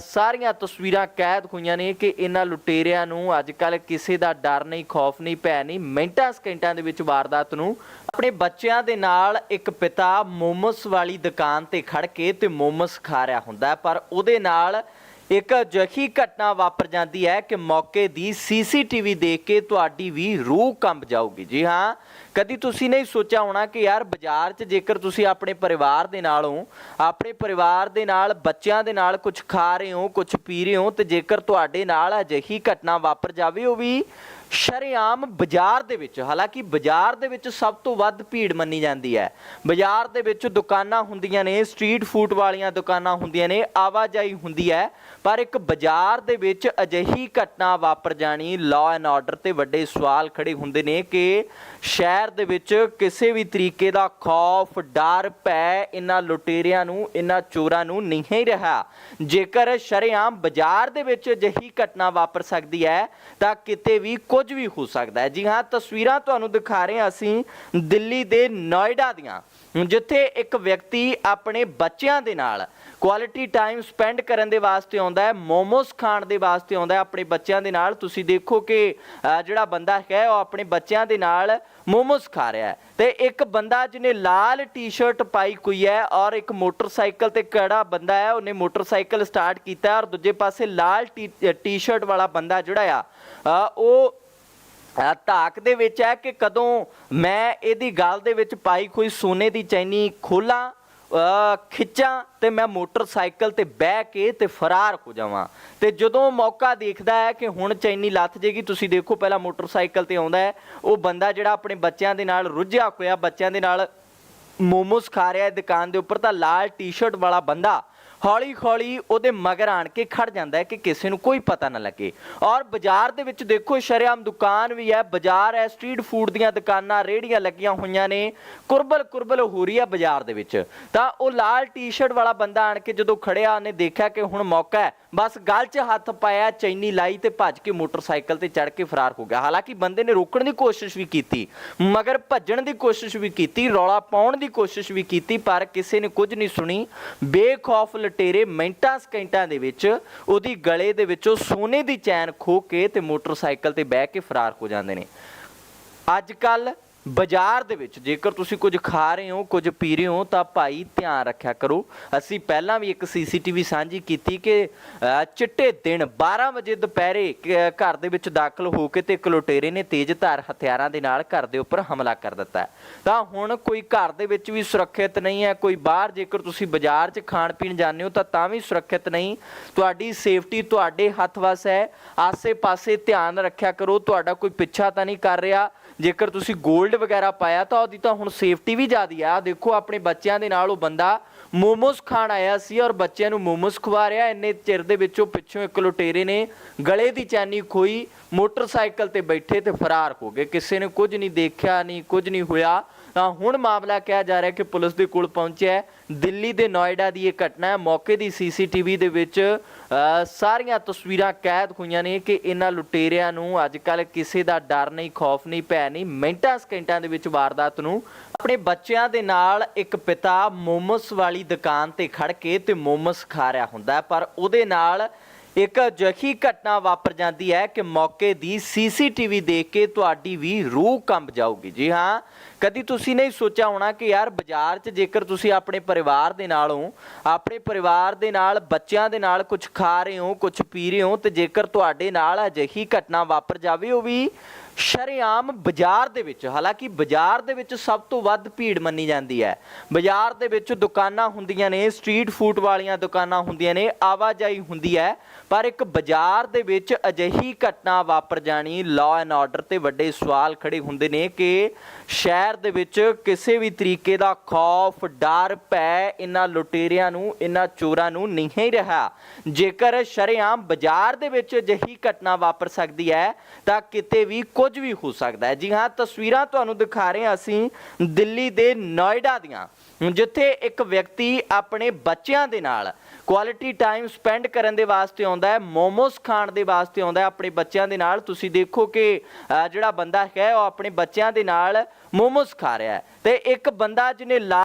ਸਾਰੀਆਂ ਤਸਵੀਰਾਂ ਕੈਦ ਹੋਈਆਂ ਨੇ ਕਿ ਇਹਨਾਂ ਲੁਟੇਰਿਆਂ ਨੂੰ ਅੱਜ ਕੱਲ ਕਿਸੇ ਦਾ ਡਰ ਨਹੀਂ, ਖੌਫ ਨਹੀਂ, ਭੈ ਨਹੀਂ, ਮਿੰਟਾਂ ਸਕਿੰਟਾਂ ਦੇ ਵਿੱਚ ਵਾਰਦਾਤ ਨੂੰ ਆਪਣੇ ਬੱਚਿਆਂ ਦੇ ਨਾਲ ਇੱਕ ਪਿਤਾ ਮੋਮਸ ਵਾਲੀ ਦੁਕਾਨ ਤੇ ਖੜ ਕੇ ਤੇ ਮੋਮਸ ਖਾ ਰਿਹਾ ਹੁੰਦਾ ਪਰ ਉਹਦੇ ਨਾਲ ਇੱਕ ਅਜਿਹੀ ਘਟਨਾ ਵਾਪਰ ਜਾਂਦੀ ਹੈ ਕਿ ਮੌਕੇ ਦੀ ਸੀਸੀਟੀਵੀ ਦੇਖ ਕੇ ਤੁਹਾਡੀ ਵੀ ਰੂਹ ਕੰਬ ਜਾਊਗੀ। ਜੀ ਹਾਂ ਕਦੀ ਤੁਸੀਂ ਨਹੀਂ ਸੋਚਿਆ ਹੋਣਾ ਕਿ ਯਾਰ ਬਾਜ਼ਾਰ 'ਚ ਜੇਕਰ ਤੁਸੀਂ ਆਪਣੇ ਪਰਿਵਾਰ ਦੇ ਨਾਲ ਹੋ ਆਪਣੇ ਪਰਿਵਾਰ ਦੇ ਨਾਲ, ਬੱਚਿਆਂ ਦੇ ਨਾਲ ਕੁਝ ਖਾ ਰਹੇ ਹੋ ਕੁਝ ਪੀ ਰਹੇ ਹੋ ਤੇ ਜੇਕਰ ਤੁਹਾਡੇ ਨਾਲ ਅਜਿਹੀ ਘਟਨਾ ਵਾਪਰ ਜਾਵੇ, ਉਹ ਵੀ ਸ਼ਰੇਆਮ ਬਾਜ਼ਾਰ ਦੇ ਵਿੱਚ, ਹਾਲਾਂਕਿ ਬਾਜ਼ਾਰ ਦੇ ਵਿੱਚ ਸਭ ਤੋਂ ਵੱਧ ਭੀੜ ਮੰਨੀ ਜਾਂਦੀ ਹੈ। ਬਾਜ਼ਾਰ ਦੇ ਵਿੱਚ ਦੁਕਾਨਾਂ ਹੁੰਦੀਆਂ ਨੇ, ਸਟਰੀਟ ਫੂਡ ਵਾਲੀਆਂ ਦੁਕਾਨਾਂ ਹੁੰਦੀਆਂ ਨੇ, ਆਵਾਜਾਈ ਹੁੰਦੀ ਹੈ। ਪਰ ਇੱਕ ਬਾਜ਼ਾਰ ਦੇ ਵਿੱਚ ਅਜਿਹੀ ਘਟਨਾ ਵਾਪਰ ਜਾਣੀ ਲਾਅ ਐਂਡ ਆਰਡਰ ਤੇ ਵੱਡੇ ਸਵਾਲ ਖੜੇ ਹੁੰਦੇ ਨੇ ਕਿ ਸ਼ਹਿਰ ਦੇ ਵਿੱਚ ਕਿਸੇ ਵੀ ਤਰੀਕੇ ਦਾ ਖੌਫ, ਡਰ, ਭੈ ਇਹਨਾਂ ਲੁਟੇਰਿਆਂ ਨੂੰ ਇਹਨਾਂ ਚੋਰਾਂ ਨੂੰ ਨਹੀਂ ਰਿਹਾ। ਜੇਕਰ ਸ਼ਰੇਆਮ ਬਾਜ਼ਾਰ ਦੇ ਵਿੱਚ ਅਜਿਹੀ ਘਟਨਾ ਵਾਪਰ ਸਕਦੀ ਹੈ, ਤਾਂ ਕਿਤੇ ਵੀ ਕੁਝ ਵੀ ਹੋ ਸਕਦਾ ਹੈ। ਜੀ ਹਾਂ, ਤਸਵੀਰਾਂ ਤੁਹਾਨੂੰ ਦਿਖਾ ਰਹੇ ਹਾਂ ਅਸੀਂ ਦਿੱਲੀ ਦੇ ਨੋਇਡਾ ਦੀਆਂ। ਜਿੱਥੇ ਇੱਕ ਵਿਅਕਤੀ ਆਪਣੇ ਬੱਚਿਆਂ ਦੇ ਨਾਲ ਕੁਆਲਿਟੀ ਟਾਈਮ ਸਪੈਂਡ ਕਰਨ ਦੇ ਵਾਸਤੇ ਆਉਂਦਾ ਹੈ, ਮੋਮੋਸ ਖਾਣ ਦੇ ਵਾਸਤੇ ਆਉਂਦਾ ਹੈ। ਆਪਣੇ ਬੱਚਿਆਂ ਦੇ ਨਾਲ ਤੁਸੀਂ ਦੇਖੋ ਕਿ ਜਿਹੜਾ ਬੰਦਾ ਹੈ, ਉਹ ਆਪਣੇ ਬੱਚਿਆਂ ਦੇ ਨਾਲ ਮੋਮੋਸ ਖਾ ਰਿਹਾ ਹੈ। ਤੇ ਇੱਕ ਬੰਦਾ ਜਿਹਨੇ ਲਾਲ ਟੀ-ਸ਼ਰਟ ਪਾਈ ਹੋਈ ਹੈ ਔਰ ਇੱਕ ਮੋਟਰਸਾਈਕਲ ਤੇ ਕਿਹੜਾ ਬੰਦਾ ਹੈ, ਉਹਨੇ ਮੋਟਰਸਾਈਕਲ ਸਟਾਰਟ ਕੀਤਾ ਔਰ ਦੂਜੇ ਪਾਸੇ ਲਾਲ ਟੀ- ਟੀ-ਸ਼ਰਟ ਵਾਲਾ ਬੰਦਾ ਜਿਹੜਾ ਆ ਉਹ ਧਾਕ ਦੇ ਵਿੱਚ ਹੈ ਕਿ ਕਦੋਂ ਮੈਂ ਇਹਦੀ ਗੱਲ ਦੇ ਵਿੱਚ ਪਾਈ ਕੋਈ ਸੋਨੇ ਦੀ ਚੈਨੀ ਖੋਲਾਂ ਖਿੱਚਾਂ ਤੇ ਮੈਂ ਮੋਟਰਸਾਈਕਲ ਤੇ ਬਹਿ ਕੇ ਤੇ ਫਰਾਰ ਹੋ ਜਾਵਾਂ। ਤੇ ਜਦੋਂ ਮੌਕਾ ਦੇਖਦਾ ਹੈ ਕਿ ਹੁਣ ਚੈਨੀ ਲੱਥ ਜੇਗੀ, ਤੁਸੀਂ ਦੇਖੋ ਪਹਿਲਾਂ ਮੋਟਰਸਾਈਕਲ ਤੇ ਆਉਂਦਾ ਹੈ, ਉਹ ਬੰਦਾ ਜਿਹੜਾ ਆਪਣੇ ਬੱਚਿਆਂ ਦੇ ਨਾਲ ਰੁੱਝਿਆ ਹੋਇਆ, ਬੱਚਿਆਂ ਦੇ ਨਾਲ ਮੋਮੋਸ ਖਾ ਰਿਹਾ ਹੈ ਦੁਕਾਨ ਦੇ ਉੱਪਰ, ਤਾਂ ਲਾਲ ਟੀ-ਸ਼ਰਟ ਵਾਲਾ ਬੰਦਾ ਹੌਲੀ ਹੌਲੀ ਉਹਦੇ ਮਗਰ ਆਣ ਕੇ ਖੜ ਜਾਂਦਾ ਹੈ ਕਿ ਕਿਸੇ ਨੂੰ ਕੋਈ ਪਤਾ ਨਾ ਲੱਗੇ। ਔਰ ਬਾਜ਼ਾਰ ਦੇ ਵਿੱਚ ਦੇਖੋ ਸ਼ਰੇਆਮ ਦੁਕਾਨ ਵੀ ਹੈ। ਬਾਜ਼ਾਰ ਹੈ, ਸਟਰੀਟ ਫੂਡ ਦੀਆਂ ਦੁਕਾਨਾਂ ਰੇੜੀਆਂ ਲੱਗੀਆਂ ਹੋਈਆਂ ਨੇ। ਕੁਰਬਲ ਕੁਰਬਲ ਹੋ ਰਹੀ ਹੈ ਬਾਜ਼ਾਰ ਦੇ ਵਿੱਚ। ਤਾਂ ਉਹ ਲਾਲ ਟੀ-ਸ਼ਰਟ ਵਾਲਾ ਬੰਦਾ ਆਣ ਕੇ ਜਦੋਂ ਖੜਿਆ, ਉਹਨੇ ਦੇਖਿਆ ਕਿ ਹੁਣ ਮੌਕਾ ਹੈ। ਬਸ ਗਲ 'ਚ ਹੱਥ ਪਾਇਆ, ਚੈਨੀ ਲਾਈ ਤੇ ਭੱਜ ਕੇ ਮੋਟਰਸਾਈਕਲ ਤੇ ਚੜ ਕੇ ਫਰਾਰ ਹੋ ਗਿਆ। ਹਾਲਾਂਕਿ ਬੰਦੇ ਨੇ ਰੋਕਣ ਦੀ ਕੋਸ਼ਿਸ਼ ਵੀ ਕੀਤੀ, ਮਗਰ ਭੱਜਣ ਦੀ ਕੋਸ਼ਿਸ਼ ਵੀ ਕੀਤੀ, ਰੌਲਾ ਪਾਉਣ ਦੀ ਕੋਸ਼ਿਸ਼ ਵੀ ਕੀਤੀ, ਪਰ ਕਿਸੇ ਨੇ ਕੁਝ ਨਹੀਂ ਸੁਣੀ। ਬੇਖੌਫ ਲਟੇਰੇ ਮਿੰਟਾਂ, ਸਕਿੰਟਾਂ ਦੇ ਵਿੱਚ ਉਹਦੀ ਗਲੇ ਦੇ ਵਿੱਚੋਂ ਸੋਨੇ ਦੀ ਚੈਨ ਖੋ ਕੇ ਤੇ ਮੋਟਰਸਾਈਕਲ ਤੇ ਬਹਿ ਕੇ ਫਰਾਰ ਹੋ ਜਾਂਦੇ ਨੇ। ਅੱਜ ਕੱਲ੍ਹ ਬਾਜ਼ਾਰ ਦੇ ਵਿੱਚ, ਜੇਕਰ ਤੁਸੀਂ ਕੁਝ ਖਾ ਰਹੇ ਹੋ, ਕੁਝ ਪੀ ਰਹੇ ਹੋ, ਤਾਂ ਭਾਈ ਧਿਆਨ ਰੱਖਿਆ ਕਰੋ। ਅਸੀਂ ਪਹਿਲਾਂ ਵੀ ਇੱਕ ਸੀਸੀਟੀਵੀ ਸਾਂਝੀ ਕੀਤੀ ਕਿ ਚਿੱਟੇ ਦਿਨ 12 ਵਜੇ ਦੁਪਹਿਰੇ ਘਰ ਦੇ ਵਿੱਚ ਦਾਖਲ ਹੋ ਕੇ ਤੇ ਇੱਕ ਲੁਟੇਰੇ ਨੇ ਤੇਜ਼ਧਾਰ ਹਥਿਆਰਾਂ ਦੇ ਨਾਲ ਘਰ ਦੇ ਉੱਪਰ ਹਮਲਾ ਕਰ ਦਿੱਤਾ ਤਾਂ ਹੁਣ ਕੋਈ ਘਰ ਦੇ ਵਿੱਚ ਵੀ ਸੁਰੱਖਿਅਤ ਨਹੀਂ ਹੈ, ਕੋਈ ਬਾਹਰ ਜੇਕਰ ਤੁਸੀਂ ਬਾਜ਼ਾਰ 'ਚ ਖਾਣ ਪੀਣ ਜਾਂਦੇ ਹੋ, ਤਾਂ ਤਾਂ ਵੀ ਸੁਰੱਖਿਅਤ ਨਹੀਂ। ਤੁਹਾਡੀ ਸੇਫਟੀ ਤੁਹਾਡੇ ਹੱਥ ਵਸ ਹੈ। ਆਸੇ-ਪਾਸੇ ਧਿਆਨ ਰੱਖਿਆ ਕਰੋ, ਤੁਹਾਡਾ ਕੋਈ ਪਿੱਛਾ ਤਾਂ ਨਹੀਂ ਕਰ ਰਿਹਾ। ਜੇਕਰ ਤੁਸੀਂ 골ਡ ਵਗੈਰਾ ਪਾਇਆ ਤਾਂ ਉਹਦੀ ਤਾਂ ਹੁਣ ਸੇਫਟੀ ਵੀ ਜ਼ਿਆਦੀ ਆ। ਦੇਖੋ, ਆਪਣੇ ਬੱਚਿਆਂ ਦੇ ਨਾਲ ਉਹ ਬੰਦਾ ਮੋਮੋਸ ਖਾਣ ਆਇਆ ਸੀ ਔਰ ਬੱਚਿਆਂ ਨੂੰ ਮੋਮੋਸ ਖਵਾ ਰਿਹਾ। ਇੰਨੇ ਚਿਰ ਦੇ ਵਿੱਚੋਂ ਪਿੱਛੋਂ ਇੱਕ ਲੁਟੇਰੇ ਨੇ ਗਲੇ ਦੀ ਚੈਨੀ ਖੋਈ, ਮੋਟਰਸਾਈਕਲ ਤੇ ਬੈਠੇ ਤੇ ਫਰਾਰ ਹੋ ਗਏ। ਕਿਸੇ ਨੇ ਕੁਝ ਨਹੀਂ ਦੇਖਿਆ, ਨਹੀਂ ਕੁਝ ਨਹੀਂ ਹੋਇਆ। ਤਾਂ ਹੁਣ ਮਾਮਲਾ ਕਿਹਾ ਜਾ ਰਿਹਾ ਕਿ ਪੁਲਿਸ ਦੇ ਕੋਲ ਪਹੁੰਚਿਆ ਹੈ। ਦਿੱਲੀ ਦੇ ਨੋਇਡਾ ਦੀ ਇਹ ਘਟਨਾ ਹੈ। ਮੌਕੇ ਦੀ ਸੀਸੀਟੀਵੀ ਦੇ ਵਿੱਚ ਸਾਰੀਆਂ ਤਸਵੀਰਾਂ ਕੈਦ ਹੋਈਆਂ ਨੇ ਕਿ ਇਹਨਾਂ ਲੁਟੇਰਿਆਂ ਨੂੰ ਅੱਜ ਕੱਲ ਕਿਸੇ ਦਾ ਡਰ ਨਹੀਂ, ਖੌਫ ਨਹੀਂ, ਭੈ ਨਹੀਂ, ਮਿੰਟਾਂ ਸਕਿੰਟਾਂ ਦੇ ਵਿੱਚ ਵਾਰਦਾਤ ਨੂੰ ਆਪਣੇ ਬੱਚਿਆਂ ਦੇ ਨਾਲ ਇੱਕ ਪਿਤਾ ਮੋਮਸ ਵਾਲੀ ਦੁਕਾਨ ਤੇ ਖੜ ਕੇ ਤੇ ਮੋਮਸ ਖਾ ਰਿਹਾ ਹੁੰਦਾ ਪਰ ਉਹਦੇ ਨਾਲ ਇੱਕ ਅਜਿਹੀ ਘਟਨਾ ਵਾਪਰ ਜਾਂਦੀ ਹੈ ਕਿ ਮੌਕੇ ਦੀ ਸੀਸੀਟੀਵੀ ਦੇਖ ਕੇ ਤੁਹਾਡੀ ਵੀ ਰੂਹ ਕੰਬ ਜਾਊਗੀ। ਜੀ ਹਾਂ ਕਦੀ ਤੁਸੀਂ ਨਹੀਂ ਸੋਚਿਆ ਹੋਣਾ ਕਿ ਯਾਰ ਬਾਜ਼ਾਰ 'ਚ ਜੇਕਰ ਤੁਸੀਂ ਆਪਣੇ ਪਰਿਵਾਰ ਦੇ ਨਾਲ ਹੋ, ਆਪਣੇ ਪਰਿਵਾਰ ਦੇ ਨਾਲ, ਬੱਚਿਆਂ ਦੇ ਨਾਲ ਕੁਝ ਖਾ ਰਹੇ ਹੋ ਕੁਝ ਪੀ ਰਹੇ ਹੋ, ਤੇ ਜੇਕਰ ਤੁਹਾਡੇ ਨਾਲ ਅਜਿਹੀ ਘਟਨਾ ਵਾਪਰ ਜਾਵੇ, ਉਹ ਵੀ ਸ਼ਰੇਆਮ ਬਾਜ਼ਾਰ ਦੇ ਵਿੱਚ, ਹਾਲਾਂਕਿ ਬਾਜ਼ਾਰ ਦੇ ਵਿੱਚ ਸਭ ਤੋਂ ਵੱਧ ਭੀੜ ਮੰਨੀ ਜਾਂਦੀ ਹੈ। ਬਾਜ਼ਾਰ ਦੇ ਵਿੱਚ ਦੁਕਾਨਾਂ ਹੁੰਦੀਆਂ ਨੇ, ਸਟਰੀਟ ਫੂਡ ਵਾਲੀਆਂ ਦੁਕਾਨਾਂ ਹੁੰਦੀਆਂ ਨੇ, ਆਵਾਜਾਈ ਹੁੰਦੀ ਹੈ, ਪਰ ਇੱਕ ਬਾਜ਼ਾਰ ਦੇ ਵਿੱਚ ਅਜਿਹੀ ਘਟਨਾ ਵਾਪਰ ਜਾਣੀ ਲਾਅ ਐਂਡ ਆਰਡਰ ਤੇ ਵੱਡੇ ਸਵਾਲ ਖੜੇ ਹੁੰਦੇ ਨੇ ਕਿ ਸ਼ਹਿਰ ਦੇ ਵਿੱਚ ਕਿਸੇ ਵੀ ਤਰੀਕੇ ਦਾ ਖੌਫ, ਡਰ, ਭੈ ਇਹਨਾਂ ਲੁਟੇਰਿਆਂ ਨੂੰ ਇਹਨਾਂ ਚੋਰਾਂ ਨੂੰ ਨਹੀਂ ਰਿਹਾ। ਜੇਕਰ ਸ਼ਰੇਆਮ ਬਾਜ਼ਾਰ ਦੇ ਵਿੱਚ ਅਜਿਹੀ ਘਟਨਾ ਵਾਪਰ ਸਕਦੀ ਹੈ, ਤਾਂ ਕਿਤੇ ਵੀ ਕੁਝ ਵੀ ਹੋ ਸਕਦਾ ਹੈ। ਜੀ ਹਾਂ, ਤਸਵੀਰਾਂ ਤੁਹਾਨੂੰ ਦਿਖਾ ਰਹੇ ਹਾਂ ਅਸੀਂ ਦਿੱਲੀ ਦੇ ਨੋਇਡਾ ਦੀਆਂ, ਜਿੱਥੇ ਇੱਕ ਵਿਅਕਤੀ ਆਪਣੇ ਬੱਚਿਆਂ ਦੇ ਨਾਲ ਕੁਆਲਿਟੀ ਟਾਈਮ ਸਪੈਂਡ ਕਰਨ ਦੇ ਵਾਸਤੇ ਆਉਂਦਾ ਹੈ, ਮੋਮੋਸ ਖਾਣ ਦੇ ਵਾਸਤੇ ਆਉਂਦਾ ਹੈ, ਆਪਣੇ ਬੱਚਿਆਂ ਦੇ ਨਾਲ। ਤੁਸੀਂ ਦੇਖੋ ਕਿ ਜਿਹੜਾ ਬੰਦਾ ਹੈ, ਉਹ ਆਪਣੇ ਬੱਚਿਆਂ ਦੇ ਨਾਲ ਮੋਮੋਸ ਖਾ ਰਿਹਾ ਹੈ। ਤੇ ਇੱਕ ਬੰਦਾ ਜਿਹਨੇ ਲਾ